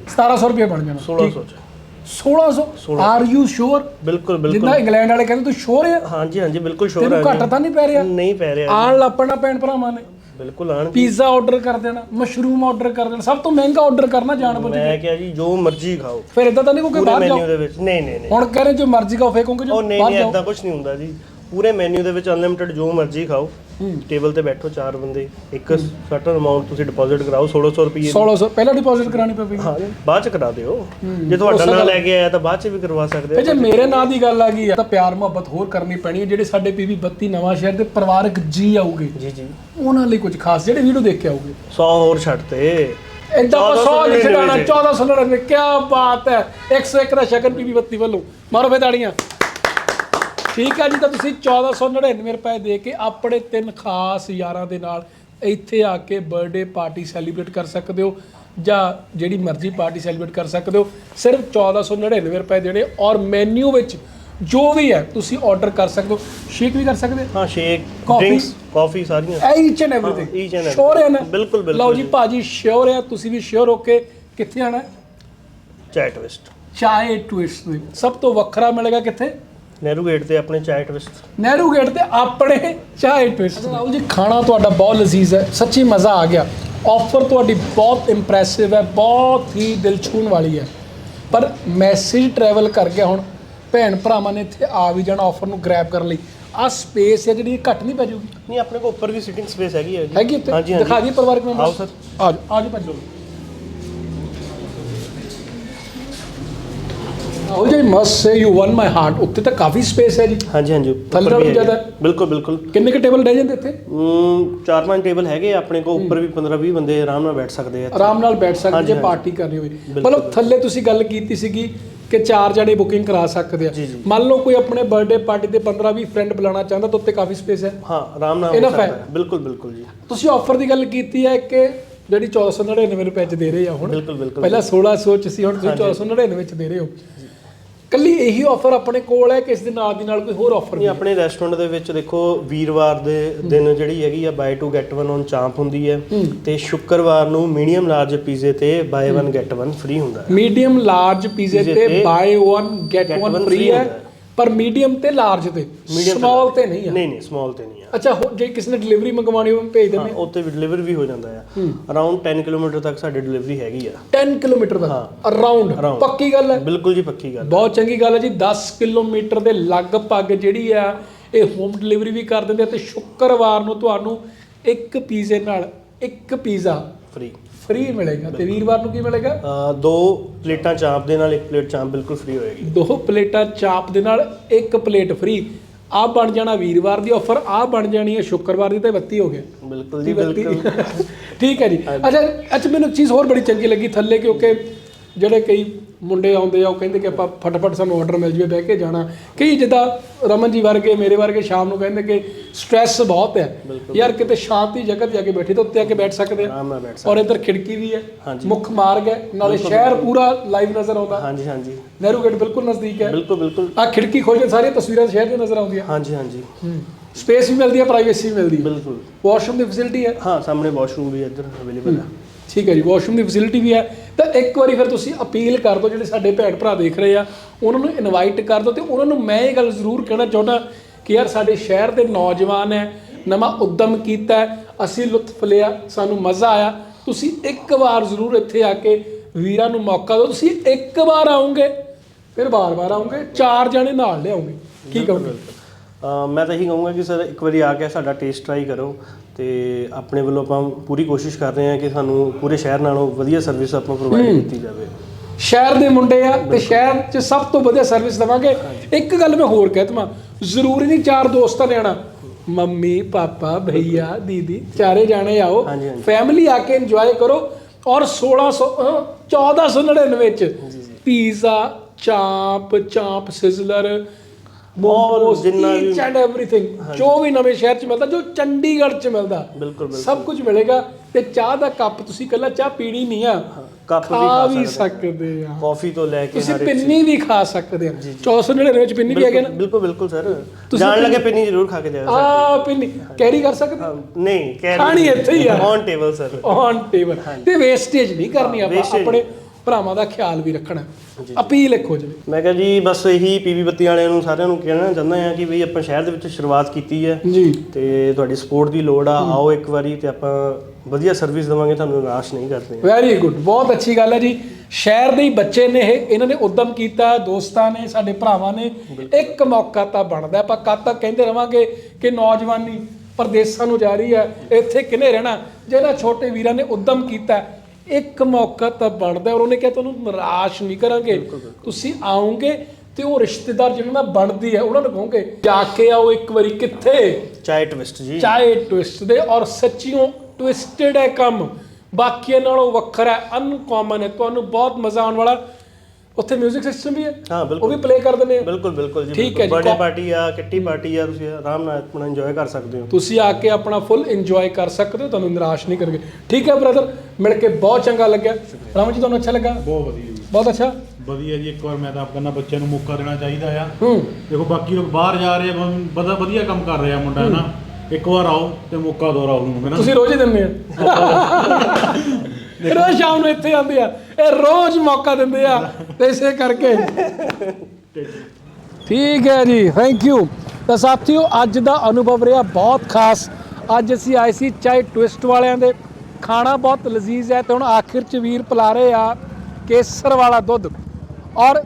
1700 ਰੁਪਏ ਬਣ ਜਾਣਾ। 1600 ਚ। 1600 ਆਰ ਯੂ ਸ਼ੋਰ ਬਿਲਕੁਲ ਜਿੰਨਾ ਬਿਲਕੁਲ ਇੰਗਲੈਂਡ ਵਾਲੇ ਕਹਿੰਦੇ ਤੂੰ ਸ਼ੋਰ ਆ? ਹਾਂਜੀ ਹਾਂਜੀ ਬਿਲਕੁਲ ਸ਼ੋਰ ਤੈਨੂੰ ਹੈ ਘੱਟ ਤਾਂ ਨਹੀਂ ਪੈ ਰਿਹਾ? ਨਹੀਂ ਪੈ ਰਿਹਾ ਆਣ ਲੱਪਣਾ ਭੈਣ ਭਰਾਵਾਂ ਨੇ। ਬਿਲਕੁਲ ਆਣ ਪੀਜ਼ਾ ਆਰਡਰ ਕਰ ਦੇਣਾ ਮਸ਼ਰੂਮ ਆਰਡਰ ਕਰ ਦੇਣਾ ਸਭ ਤੋਂ ਮਹਿੰਗਾ ਆਰਡਰ ਕਰਨਾ ਜਾਣ ਬੁੱਝ ਕੇ। ਮੈਂ ਕਿਹਾ ਜੀ ਜੋ ਮਰਜ਼ੀ ਖਾਓ। ਫਿਰ ਇਦਾਂ ਤਾਂ ਨਹੀਂ ਕੋਈ ਪੂਰੇ ਬਾਹਰ ਮੈਨੂ ਜਾਓ? ਦੇ ਵਿੱਚ। ਨਹੀਂ ਨਹੀਂ ਨਹੀਂ। ਹੁਣ ਕਹਿ ਰਹੇ ਜੋ ਮਰਜ਼ੀ ਖਾਓ ਫੇਰ ਕਹੋਗੇ ਜੋ ਉਹ ਨਹੀਂ ਬਾਹਰ ਨਹੀਂ ਜਾਓ। ਇਦਾਂ ਕੁਝ ਨਹੀਂ ਹੁੰਦਾ ਜੀ। ਪੂਰੇ ਮੈਨੂ ਦੇ ਵਿੱਚ ਅਨਲਿਮਿਟਿਡ ਜੋ ਮਰਜ਼ੀ ਖਾਓ। ਟੇਬਲ ਤੇ ਬੈਠੋ ਚਾਰ ਬੰਦੇ ਇੱਕ ਸਰਟਨ ਅਮਾਉਂਟ ਤੁਸੀਂ ਡਿਪੋਜ਼ਿਟ ਕਰਾਓ 1600 ਰੁਪਏ 1600 ਪਹਿਲਾਂ ਡਿਪੋਜ਼ਿਟ ਕਰਾਣੀ ਪਵੇਗੀ ਹਾਂ ਬਾਅਦ ਚ ਕਰਾ ਦਿਓ। ਜੇ ਤੁਹਾਡਾ ਨਾਂ ਲੈ ਕੇ ਆਇਆ ਤਾਂ ਬਾਅਦ ਚ ਵੀ ਕਰਵਾ ਸਕਦੇ ਹੋ। ਜੇ ਮੇਰੇ ਨਾਂ ਦੀ ਗੱਲ ਆ ਗਈ ਤਾਂ ਪਿਆਰ ਮੁਹੱਬਤ ਹੋਰ ਕਰਨੀ ਪੈਣੀ ਹੈ ਜਿਹੜੇ ਸਾਡੇ ਪੀਵੀ 32 ਨਵਾਂ ਸ਼ਹਿਰ ਦੇ ਪਰਿਵਾਰਕ ਜੀ ਆਉਗੇ ਜੀ ਜੀ। ਉਹਨਾਂ ਲਈ ਕੁਝ ਖਾਸ ਜਿਹੜੇ ਵੀਡੀਓ ਦੇਖ ਕੇ ਆਉਗੇ 100 ਹੋਰ ਛੱਡ ਤੇ। ਇਦਾਂ ਆਪਾਂ 100 1499 ਲਿਖ ਜਾਣਾ ਵਿੱਚ। 1499 ਕੀ ਬਾਤ ਹੈ। 101 ਦਾ ਸ਼ਗਨ ਪੀਵੀ 32 ਵੱਲੋਂ। ਮਾਰੋ ਫੇ ਤਾੜੀਆਂ। ਠੀਕ ਹੈ ਜੀ ਤਾਂ ਤੁਸੀਂ 1499 ਰੁਪਏ ਦੇ ਕੇ ਆਪਣੇ ਤਿੰਨ ਖਾਸ ਯਾਰਾਂ ਦੇ ਨਾਲ ਇੱਥੇ ਆ ਕੇ ਬਰਥਡੇ ਪਾਰਟੀ ਸੈਲੀਬ੍ਰੇਟ ਕਰ ਸਕਦੇ ਹੋ ਜਾਂ ਜਿਹੜੀ ਮਰਜ਼ੀ ਪਾਰਟੀ ਸੈਲੀਬ੍ਰੇਟ ਕਰ ਸਕਦੇ ਹੋ। ਸਿਰਫ 1499 ਰੁਪਏ ਦੇਣੇ ਔਰ ਮੈਨੂ ਵਿੱਚ ਜੋ ਵੀ ਹੈ ਤੁਸੀਂ ਆਰਡਰ ਕਰ ਸਕਦੇ ਹੋ। ਸ਼ੇਕ ਵੀ ਕਰ ਸਕਦੇ? ਹੋ ਹਾਂ ਸ਼ੇਕ? ਡਰਿੰਕਸ ਕਾਫੀ ਸਾਰੀਆਂ। Each and everything. ਸ਼ੋਰ ਹੈ ਨਾ? ਬਿਲਕੁਲ, ਬਿਲਕੁਲ। ਲਓ ਜੀ। ਭਾਜੀ ਸ਼ੋਰ ਹੈ ਤੁਸੀਂ ਵੀ ਸ਼ੋਰ ਹੋ ਕੇ ਕਿੱਥੇ ਆਣਾ ਹੈ? ਚਾय ਟਵਿਸਟ ਚਾਏ ਟਵਿਸਟ ਸਭ ਤੋਂ ਵੱਖਰਾ ਮਿਲੇਗਾ ਕਿੱਥੇ? ਨਹਿਰੂ ਗੇਟ ਤੇ ਆਪਣੇ ਚਾय ਟਵਿਸਟ ਨਹਿਰੂ ਗੇਟ ਤੇ ਆਪਣੇ ਚਾਏ ਟਵਿਸਟ ਰਾਹੁਲ ਜੀ ਖਾਣਾ ਤੁਹਾਡਾ ਬਹੁਤ ਲਜ਼ੀਜ਼ ਹੈ ਸੱਚੀ ਮਜ਼ਾ ਆ ਗਿਆ। ਆਫਰ ਤੁਹਾਡੀ ਬਹੁਤ ਇੰਪ੍ਰੈਸਿਵ ਹੈ ਬਹੁਤ ਹੀ ਦਿਲ ਛੂਹਣ ਵਾਲੀ ਹੈ। ਪਰ ਮੈਸੇਜ ਟਰੈਵਲ ਕਰ ਗਿਆ ਹੁਣ। ਭੈਣ ਭਰਾਵਾਂ ਨੇ ਇੱਥੇ ਆ ਵੀ ਜਾਣਾ ਆਫਰ ਨੂੰ ਗ੍ਰੈਬ ਕਰਨ ਲਈ। ਆ ਸਪੇਸ ਹੈ ਜਿਹੜੀ ਘੱਟ ਨਹੀਂ ਪੈ ਜਾਊਗੀ ਨਹੀਂ ਆਪਣੇ ਕੋਲ ਉੱਪਰ ਵੀ ਸਿਟਿੰਗ ਸਪੇਸ ਹੈਗੀ ਹੈ ਜੀ। ਹੈਗੀ ਉੱਤੇ ਹਾਂਜੀ ਹਾਂਜੀ। ਦਿਖਾ ਦਈਏ ਪਰਿਵਾਰਕ ਮੈਂਬਰ ਆਓ ਸਰ। ਆ ਜਾਓ ਆ ਜਾਓ ਭਾਜੀ। ਆਓ ਜੀ must say you won my heart ਉੱਤੇ ਤਾਂ ਕਾਫੀ ਸਪੇਸ ਹੈ ਜੀ। ਹਾਂਜੀ ਹਾਂਜੀ ਥੱਲੇ ਨਾਲੋਂ। ਜ਼ਿਆਦਾ? ਬਿਲਕੁਲ ਬਿਲਕੁਲ। ਕਿੰਨੇ ਕੁ ਟੇਬਲ ਰਹਿ ਜਾਂਦੇ ਇੱਥੇ? ਚਾਰ ਪੰਜ ਟੇਬਲ ਹੈਗੇ ਆਪਣੇ ਕੋਲ ਉੱਪਰ ਵੀ 15 20 ਬੰਦੇ ਆਰਾਮ ਨਾਲ ਬੈਠ ਸਕਦੇ ਆ ਆਰਾਮ ਨਾਲ ਬੈਠ ਸਕਦੇ ਜੇ। ਪਾਰਟੀ ਕਰਨੀ ਹੋਵੇ। ਮਤਲਬ ਥੱਲੇ ਤੁਸੀਂ ਗੱਲ ਕੀਤੀ ਸੀਗੀ ਕਿ ਚਾਰ ਜਣੇ ਬੁਕਿੰਗ ਕਰਾ ਸਕਦੇ ਆ। ਮੰਨ ਲਓ ਕੋਈ ਆਪਣੇ ਬਰਥਡੇ ਪਾਰਟੀ ਤੇ 15 20 ਫਰੈਂਡ ਬੁਲਾਉਣਾ ਚਾਹੁੰਦਾ ਤਾਂ ਉੱਤੇ ਕਾਫੀ ਸਪੇਸ ਹੈ। ਹਾਂ ਆਰਾਮ ਨਾਲ ਸਕਦਾ ਹੈ। ਬਿਲਕੁਲ ਬਿਲਕੁਲ ਜੀ। ਤੁਸੀਂ ਆਫਰ ਦੀ ਗੱਲ ਕੀਤੀ ਹੈ ਕਿ ਜਿਹੜੀ 1499 ਰੁਪਏ ਚ ਦੇ ਰਹੇ ਆ ਹੁਣ। ਪਹਿਲਾਂ 1600 ਚ ਸੀ ਹੁਣ ਤੁਸੀਂ 1499 ਵਿੱਚ ਦੇ ਰਹੇ ਹੋ। ਕੱਲੀ ਇਹੀ ਆਫਰ ਆਪਣੇ ਕੋਲ ਹੈ ਕਿ ਇਸ ਦੇ ਨਾਲ ਦੀ ਨਾਲ ਕੋਈ ਹੋਰ ਆਫਰ ਵੀ ਨਹੀਂ ਹੈ? ਆਪਣੇ ਰੈਸਟੋਰੈਂਟ ਦੇ ਵਿੱਚ ਦੇਖੋ ਵੀਰਵਾਰ ਦੇ ਦਿਨ ਜਿਹੜੀ ਹੈਗੀ ਆ ਬਾਈ 2 ਗੈਟ 1 ਔਨ ਚਾਂਪ ਹੁੰਦੀ ਹੈ ਤੇ ਸ਼ੁੱਕਰਵਾਰ ਨੂੰ ਮੀਡੀਅਮ ਲਾਰਜ ਪੀਜ਼ੇ ਤੇ ਬਾਈ 1 ਗੈਟ 1 ਫ੍ਰੀ ਹੁੰਦਾ ਹੈ ਮੀਡੀਅਮ ਲਾਰਜ ਪੀਜ਼ੇ ਤੇ buy 1 get get 1 one free ਹੈ। ਪਰ ਮੀਡੀਅਮ ਤੇ ਲਾਰਜ ਤੇ Medium ਸਮਾਲ ਤੇ ਨਹੀਂ ਹੈ ਨਹੀਂ ਨਹੀਂ ਸਮਾਲ ਤੇ ਨਹੀਂ ਆ। ਅੱਛਾ ਹੋ- ਜੇ ਕਿਸੇ ਨੇ ਡਿਲੀਵਰੀ ਮੰਗਵਾਉਣੀ ਹੋਵੇ ਭੇਜ ਹਾਂ ਦਿੰਦੇ ਉੱਥੇ ਵੀ ਡਿਲੀਵਰ ਵੀ ਹੋ ਜਾਂਦਾ ਆ। ਅਰਾਊਂਡ 10 ਕਿਲੋਮੀਟਰ ਤੱਕ ਸਾਡੀ ਡਿਲੀਵਰੀ ਹੈਗੀ ਆ। 10 ਕਿਲੋਮੀਟਰ ਦਾ ਅਰਾਊਂਡ Around। ਪੱਕੀ ਗੱਲ ਹੈ? ਬਿਲਕੁਲ ਜੀ ਪੱਕੀ ਗੱਲ। ਬਹੁਤ ਚੰਗੀ ਗੱਲ ਹੈ ਜੀ। 10 ਕਿਲੋਮੀਟਰ ਦੇ ਲਗਭਗ ਜਿਹੜੀ ਆ ਇਹ ਹੋਮ ਡਿਲੀਵਰੀ ਵੀ ਕਰ ਦਿੰਦੇ ਆ ਤੇ ਸ਼ੁੱਕਰਵਾਰ ਨੂੰ ਤੁਹਾਨੂੰ ਇੱਕ ਪੀਜ਼ੇ ਨਾਲ ਇੱਕ ਪੀਜ਼ਾ ਫ੍ਰੀ ਫ੍ਰੀ ਮਿਲੇਗਾ। ਤੇ ਵੀਰਵਾਰ ਨੂੰ ਕੀ ਮਿਲੇਗਾ? ਦੋ ਪਲੇਟਾਂ ਚਾਂਪ ਦੇ ਨਾਲ ਇੱਕ ਪਲੇਟ ਚਾਂਪ ਬਿਲਕੁਲ ਫ੍ਰੀ ਹੋਏਗੀ। ਦੋ ਪਲੇਟਾਂ ਚਾਪ ਦੇ ਨਾਲ ਇੱਕ ਪਲੇਟ ਫ੍ਰੀ ਆ ਬਣ ਜਾਣਾ ਵੀਰਵਾਰ ਦੀ ਆਫਰ ਆ ਬਣ ਜਾਣੀ ਹੈ ਸ਼ੁੱਕਰਵਾਰ ਦੀ ਤੇ 32 ਹੋ ਗਿਆ। ਬਿਲਕੁਲ ਜੀ ਬਿਲਕੁਲ। ਠੀਕ ਹੈ ਜੀ। ਅੱਛਾ ਅੱਛਾ ਮੈਨੂੰ ਇੱਕ ਚੀਜ਼ ਹੋਰ ਬੜੀ ਚੰਗੀ ਲੱਗੀ ਥੱਲੇ ਕਿਉਂਕਿ ਜਿਹੜੇ ਕਈ ਮੁੰਡੇ ਆਉਂਦੇ ਆ ਉਹ ਕਹਿੰਦੇ ਕਿ ਆਪਾਂ ਫਟਾਫਟ ਸਾਨੂੰ ਆਰਡਰ ਮਿਲ ਜਵੇ ਬਹਿ ਕੇ ਜਾਣਾ। ਕਈ ਜਿੱਦਾਂ ਰਮਨ ਜੀ ਵਰਗੇ ਮੇਰੇ ਵਰਗੇ ਸ਼ਾਮ ਨੂੰ ਕਹਿੰਦੇ ਕਿ ਸਟ੍ਰੈਸ ਬਹੁਤ ਹੈ। ਯਾਰ ਕਿਤੇ ਸ਼ਾਂਤੀ ਜਗ੍ਹਾ ਤੇ ਜਾ ਕੇ ਬੈਠੀ ਤਾਂ ਉੱਤੇ ਆ ਕੇ ਬੈਠ ਸਕਦੇ ਆ। ਔਰ ਇੱਧਰ ਖਿੜਕੀ ਵੀ ਹੈ। ਮੁੱਖ ਮਾਰਗ ਹੈ। ਨਾਲੇ ਸ਼ਹਿਰ ਪੂਰਾ ਲਾਈਵ ਨਜ਼ਰ ਆਉਂਦਾ। ਹਾਂਜੀ ਹਾਂਜੀ। ਨਹਿਰੂ ਗੇਟ ਬਿਲਕੁਲ ਨਜ਼ਦੀਕ ਹੈ। ਬਿਲਕੁਲ ਬਿਲਕੁਲ। ਆ ਖਿੜਕੀ ਖੋਲ੍ਹੇ ਸਾਰੀਆਂ ਤਸਵੀਰਾਂ ਸ਼ਹਿਰ ਦੀਆਂ ਨਜ਼ਰ ਆਉਂਦੀਆਂ। ਹਾਂਜੀ ਹਾਂਜੀ। ਸਪੇਸ ਵੀ ਮਿਲਦੀ ਹੈ ਪ੍ਰਾਈਵੇਸੀ ਵੀ ਮਿਲਦੀ ਹੈ। ਬਿਲਕੁਲ। ਵਾਸ਼ਰੂਮ ਦੀ ਫੈਸਿਲਿਟੀ ਹੈ। ਹਾਂ ਸਾਹਮਣੇ ਵਾਸ਼ਰੂਮ ਵੀ ਇੱਧਰ ਅਵੇਲੇਬਲ ਹੈ। ਠੀਕ ਹੈ ਜੀ ਵਾਸ਼ਰੂਮ ਦੀ ਫੈਸਿਲਿਟੀ ਵੀ ਹੈ। ਤਾਂ ਇੱਕ ਵਾਰੀ ਫਿਰ ਤੁਸੀਂ ਅਪੀਲ ਕਰ ਦਿਓ, ਜਿਹੜੇ ਸਾਡੇ ਭੈਣ ਭਰਾ ਦੇਖ ਰਹੇ ਆ, ਉਹਨਾਂ ਨੂੰ ਇਨਵਾਈਟ ਕਰ ਦਿਓ ਤੇ ਉਹਨਾਂ ਨੂੰ ਮੈਂ ਇਹ ਗੱਲ ਜ਼ਰੂਰ ਕਹਿਣਾ ਚਾਹੁੰਦਾ ਕਿ ਯਾਰ ਸਾਡੇ ਸ਼ਹਿਰ ਦੇ ਨੌਜਵਾਨ ਹੈ, ਨਵਾਂ ਉਦਮ ਕੀਤਾ ਅਸੀਂ ਲੁਤਫ ਲਿਆ, ਸਾਨੂੰ ਮਜ਼ਾ ਆਇਆ। ਤੁਸੀਂ ਇੱਕ ਵਾਰ ਜ਼ਰੂਰ ਇੱਥੇ ਆ ਕੇ ਵੀਰਾਂ ਨੂੰ ਮੌਕਾ ਦਿਓ, ਤੁਸੀਂ ਇੱਕ ਵਾਰ ਆਉਂਗੇ, ਫਿਰ ਬਾਰ-ਬਾਰ ਆਉਂਗੇ, ਚਾਰ ਜਣੇ ਨਾਲ ਲਿਆਉਂਗੇ। ਕੀ ਕਹੋਗੇ? ਮੈਂ ਤਾਂ ਇਹੀ ਕਹੂੰਗਾ ਕਿ ਸਰ ਇੱਕ ਵਾਰੀ ਆ ਕੇ ਸਾਡਾ ਟੇਸਟ ਟਰਾਈ ਕਰੋ ਤੇ ਆਪਣੇ ਵੱਲੋਂ ਆਪਾਂ ਪੂਰੀ ਕੋਸ਼ਿਸ਼ ਕਰ ਰਹੇ ਹਾਂ ਕਿ ਸਾਨੂੰ ਪੂਰੇ ਸ਼ਹਿਰ ਨਾਲੋਂ ਵਧੀਆ ਸਰਵਿਸ ਆਪਾਂ ਪ੍ਰੋਵਾਈਡ ਕੀਤੀ ਜਾਵੇ। ਸ਼ਹਿਰ ਦੇ ਮੁੰਡੇ ਆ ਤੇ ਸ਼ਹਿਰ 'ਚ ਸਭ ਤੋਂ ਵਧੀਆ ਸਰਵਿਸ ਦਵਾਂਗੇ। ਇੱਕ ਗੱਲ ਮੈਂ ਹੋਰ ਕਹਿ ਦਵਾਂ ਜ਼ਰੂਰੀ ਨਹੀਂ ਚਾਰ ਦੋਸਤਾਂ ਨੇ ਆਣਾ ਮੰਮੀ ਪਾਪਾ ਭਈਆ ਦੀਦੀ ਚਾਰੇ ਜਾਣੇ ਆਓ। ਫੈਮਿਲੀ ਆ ਕੇ ਇੰਜੋਏ ਕਰੋ। ਔਰ 1600 ਅਹ, 1499 ਵਿੱਚ ਪੀਜ਼ਾ ਚਾਂਪ ਚਾਂਪ ਸਿਜ਼ਲਰ ਮੋਮੋਸ ਜਿੰਨਾ ਵੀ- ਐਂਡ ਐਵਰੀਥਿੰਗ ਜੋ ਵੀ ਨਵੇਂ ਸ਼ਹਿਰ 'ਚ ਮਿਲਦਾ ਜੋ ਚੰਡੀਗੜ੍ਹ 'ਚ ਮਿਲਦਾ ਬਿਲਕੁਲ, ਬਿਲਕੁਲ। ਸਭ ਕੁਝ ਮਿਲੇਗਾ ਤੇ ਚਾਹ ਦਾ ਕੱਪ ਤੁਸੀਂ ਇਕੱਲਾ ਚਾਹ ਪੀਣੀ ਨਹੀਂ ਆ ਕੱਪ ਵੀ ਖਾ ਸਕਦੇ ਆ ਕਾਫੀ ਤੋਂ ਲੈ ਕੇ ਤੁਸੀਂ ਪਿੰਨੀ ਵੀ ਖਾ ਸਕਦੇ ਆ 499 ਵਿੱਚ ਪਿੰਨੀ ਵੀ ਹੈਗੇ ਨਾ ਬਿਲਕੁਲ ਬਿਲਕੁਲ ਸਰ ਜਾਣ ਲੱਗੇ ਪਿੰਨੀ ਜ਼ਰੂਰ ਖਾ ਕੇ ਜਾਇਓ ਆ ਪਿੰਨੀ ਕੈਰੀ ਕਰ ਸਕਦੇ ਨਹੀਂ ਕਹਿ ਖਾਣੀ ਇੱਥੇ ਹੀ ਆ। On table sir on table ਤੇ ਵੇਸਟੇਜ ਨਹੀਂ ਕਰਨੀ ਆਪਾਂ ਆਪਣੇ ਭਰਾਵਾਂ ਦਾ ਖਿਆਲ ਵੀ ਰੱਖਣਾ। ਅਪੀਲ ਇੱਕ ਹੋ ਜਾਵੇ ਮੈਂ ਕਿਹਾ ਜੀ ਬਸ ਇਹੀ ਪੀਵੀ ਬੱਤੀ ਵਾਲਿਆਂ ਨੂੰ ਸਾਰਿਆਂ ਨੂੰ ਕਹਿਣਾ ਚਾਹੁੰਦਾ ਹਾਂ ਕਿ ਵੀ ਆਪਾਂ ਸ਼ਹਿਰ ਦੇ ਵਿੱਚ ਸ਼ੁਰੂਆਤ ਕੀਤੀ ਹੈ। ਜੀ। ਤੇ ਤੁਹਾਡੀ ਸਪੋਰਟ ਦੀ ਲੋੜ ਆ ਆਓ ਇੱਕ ਵਾਰੀ ਤੇ ਆਪਾਂ ਵਧੀਆ ਸਰਵਿਸ ਦੇਵਾਂਗੇ ਤੁਹਾਨੂੰ ਨਿਰਾਸ਼ ਨਹੀਂ ਕਰਦੇ ਵੈਰੀ ਗੁੱਡ ਬਹੁਤ ਅੱਛੀ ਗੱਲ ਹੈ ਜੀ। ਸ਼ਹਿਰ ਦੇ ਹੀ ਬੱਚੇ ਨੇ ਇਹ ਇਹਨਾਂ ਨੇ ਉਦਮ ਕੀਤਾ ਦੋਸਤਾਂ ਨੇ ਸਾਡੇ ਭਰਾਵਾਂ ਨੇ। ਇੱਕ ਮੌਕਾ ਤਾਂ ਬਣਦਾ ਆਪਾਂ ਕਦ ਤੱਕ ਕਹਿੰਦੇ ਰਵਾਂਗੇ ਕਿ ਨੌਜਵਾਨੀ ਪਰਦੇਸਾਂ ਨੂੰ ਜਾ ਰਹੀ ਹੈ ਇੱਥੇ ਕਿਨੇ ਰਹਿਣਾ। ਜਿਹੜਾ ਛੋਟੇ ਵੀਰਾਂ ਨੇ ਉਦਮ ਕੀਤਾ ਇੱਕ ਮੌਕਾ ਤਾਂ ਬਣਦਾ ਔਰ ਉਹਨੇ ਕਿਹਾ ਤੁਹਾਨੂੰ ਨਿਰਾਸ਼ ਨਹੀਂ ਕਰਾਂਗੇ। ਤੁਸੀਂ ਆਓਗੇ ਤੇ ਉਹ ਰਿਸ਼ਤੇਦਾਰ ਜਿਹਨਾਂ ਨਾਲ ਬਣਦੀ ਹੈ ਉਹਨਾਂ ਨੂੰ ਕਹੋਗੇ ਜਾ ਕੇ ਆਓ ਇੱਕ ਵਾਰੀ ਕਿੱਥੇ? ਚਾਏ ਟਵਿਸਟ ਜੀ। ਚਾਹੇ ਟਵਿਸਟ ਦੇ ਔਰ ਸੱਚੀਓ ਟਵਿਸਟਡ ਹੈ ਕੰਮ। ਬਾਕੀਆਂ ਨਾਲੋਂ ਵੱਖਰਾ ਹੈ ਅਨਕਾਮਨ ਹੈ ਤੁਹਾਨੂੰ ਬਹੁਤ ਮਜ਼ਾ ਆਉਣ ਵਾਲਾ ਉੱਥੇ 뮤직 ਸਿਸਟਮ ਵੀ ਹੈ ਹਾਂ, ਉਹ ਬਿਲਕੁਲ। ਵੀ ਪਲੇ ਕਰ ਦਿੰਦੇ ਆ। ਬਿਲਕੁਲ ਬਿਲਕੁਲ ਜੀ ਠੀਕ ਹੈ ਜੀ, ਬਰਥਡੇ ਕੋ- ਪਾਰਟੀ ਆ ਕਿੱਟੀ ਪਾਰਟੀ ਆ ਤੁਸੀਂ ਆਰਾਮ ਨਾਲ ਆਪਣਾ ਇੰਜੋਏ ਕਰ ਸਕਦੇ ਹੋ। ਤੁਸੀਂ ਆ ਕੇ ਆਪਣਾ ਫੁੱਲ ਇੰਜੋਏ ਕਰ ਸਕਦੇ ਹੋ ਤੁਹਾਨੂੰ ਨਿਰਾਸ਼ ਨਹੀਂ ਕਰਗੇ ਠੀਕ ਹੈ ਬ੍ਰਦਰ ਮਿਲ ਕੇ ਬਹੁਤ ਚੰਗਾ ਲੱਗਿਆ। ਰਾਮ ਜੀ ਤੁਹਾਨੂੰ ਅੱਛਾ ਲੱਗਾ? ਬਹੁਤ ਵਧੀਆ ਜੀ। ਬਹੁਤ ਅੱਛਾ? ਵਧੀਆ ਜੀ ਇੱਕ ਵਾਰ ਮੈਂ ਤਾਂ ਆਪ ਕਹਿੰਦਾ ਬੱਚਿਆਂ ਨੂੰ ਮੌਕਾ ਦੇਣਾ ਚਾਹੀਦਾ ਆ। ਹੂੰ। ਦੇਖੋ ਬਾਕੀ ਲੋਕ ਬਾਹਰ ਜਾ ਰਹੇ ਆ ਬੜਾ ਵਧੀਆ ਕੰਮ ਕਰ ਰਿਹਾ ਮੁੰਡਾ ਹੈ ਨਾ। ਇੱਕ ਵਾਰ ਆਓ ਤੇ ਮੌਕਾ ਦਿਓ ਰਾਹੁਲ ਨੂੰ ਹੈ ਨਾ। ਤੁਸੀਂ ਰੋਜ਼ ਹੀ ਦਿੰਦੇ ਆ। ਰੋਜ਼ ਸ਼ਾਮ ਨੂੰ ਇੱਥੇ ਆਉਂਦੇ ਆ। ਇਹ ਰੋਜ਼ ਮੌਕਾ ਦਿੰਦੇ ਆ ਤੇ ਇਸੇ ਕਰਕੇ। ਠੀਕ ਹੈ ਜੀ ਥੈਂਕ ਯੂ ਤਾਂ ਸਾਥੀਓ, ਅੱਜ ਦਾ ਅਨੁਭਵ ਰਿਹਾ ਬਹੁਤ ਖਾਸ। ਅੱਜ ਅਸੀਂ ਆਏ ਸੀ ਚਾਹੇ ਟਵਿਸਟ ਵਾਲਿਆਂ ਦੇ। ਖਾਣਾ ਬਹੁਤ ਲਜ਼ੀਜ਼ ਹੈ ਤੇ ਹੁਣ ਆਖਿਰ ਚ ਵੀਰ ਪਿਲਾ ਰਹੇ ਆ ਕੇਸਰ ਵਾਲਾ ਦੁੱਧ। ਔਰ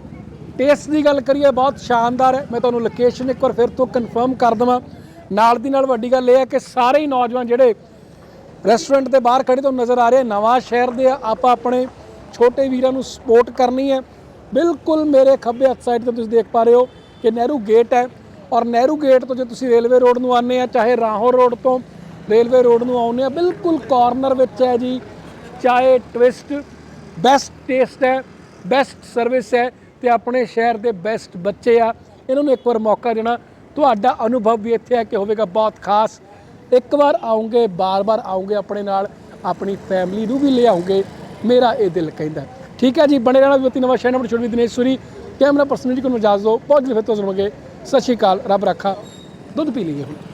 ਟੇਸਟ ਦੀ ਗੱਲ ਕਰੀਏ, ਬਹੁਤ ਸ਼ਾਨਦਾਰ ਹੈ। ਮੈਂ ਤੁਹਾਨੂੰ ਲੋਕੇਸ਼ਨ ਇੱਕ ਵਾਰ ਫਿਰ ਤੋਂ ਕਨਫਰਮ ਕਰ ਦਵਾਂ। ਨਾਲ ਦੀ ਨਾਲ ਵੱਡੀ ਗੱਲ ਇਹ ਹੈ ਕਿ ਸਾਰੇ ਹੀ ਨੌਜਵਾਨ ਜਿਹੜੇ ਰੈਸਟੋਰੈਂਟ ਦੇ ਬਾਹਰ ਖੜੇ ਤੋਂ ਨਜ਼ਰ ਆ ਰਹੇ ਨਵਾਂ ਸ਼ਹਿਰ ਦੇ ਆ, ਆਪਾਂ ਆਪਣੇ ਛੋਟੇ ਵੀਰਾਂ ਨੂੰ ਸਪੋਰਟ ਕਰਨੀ ਹੈ। ਬਿਲਕੁਲ ਮੇਰੇ ਖੱਬੇ ਹੱਥ ਸਾਈਡ ਤੇ ਤੁਸੀਂ ਦੇਖ ਪਾ ਰਹੇ ਹੋ ਕਿ ਨਹਿਰੂ ਗੇਟ ਹੈ ਔਰ ਨਹਿਰੂ ਗੇਟ ਤੋਂ ਜੇ ਤੁਸੀਂ ਰੇਲਵੇ ਰੋਡ ਨੂੰ ਆਉਂਦੇ ਆ, ਚਾਹੇ ਰਾਹੋਂ ਰੋਡ ਤੋਂ ਰੇਲਵੇ ਰੋਡ ਨੂੰ ਆਉਂਦੇ ਆ, ਬਿਲਕੁਲ ਕਾਰਨਰ ਵਿੱਚ ਹੈ ਜੀ। ਚਾਹੇ ਟਵਿਸਟ ਬੈਸਟ ਟੇਸਟ ਹੈ ਬੈਸਟ ਸਰਵਿਸ ਹੈ ਤੇ ਆਪਣੇ ਸ਼ਹਿਰ ਦੇ ਬੈਸਟ ਬੱਚੇ ਆ। ਇਹਨਾਂ ਨੂੰ ਇੱਕ ਵਾਰ ਮੌਕਾ ਦੇਣਾ। ਤੁਹਾਡਾ ਅਨੁਭਵ ਵੀ ਇੱਥੇ ਆ ਕੇ ਹੋਵੇਗਾ ਬਹੁਤ ਖਾਸ। ਇੱਕ ਵਾਰ ਆਉਂਗੇ ਬਾਰ-ਬਾਰ ਆਉਂਗੇ ਆਪਣੇ ਨਾਲ, ਆਪਣੀ ਫੈਮਿਲੀ ਨੂੰ ਵੀ ਲਿਆਉਂਗੇ, ਮੇਰਾ ਇਹ ਦਿਲ ਕਹਿੰਦਾ। ਠੀਕ ਹੈ ਜੀ, ਬਣੇ ਰਹਿਣਾ ਵਿਅਕਤੀ ਨਵਾਂ ਸ਼ਹਿਰ ਨੰਬਰ ਛੋੜਵੀ ਦਿਨੇਸ਼ਵਰੀ ਕੈਮਰਾ ਪਰਸਨੈਲਿਟੀ ਨੂੰ ਇਜਾਜ਼ਤ ਦਿਓ। ਬਹੁਤ ਜਲਦੀ ਫਿਰ ਤੋਂ ਜੁੜਾਂਗੇ ਸਤਿ ਸ਼੍ਰੀ ਅਕਾਲ, ਰੱਬ ਰੱਖਾ। ਦੁੱਧ ਪੀ ਲਈਏ ਹੁਣ।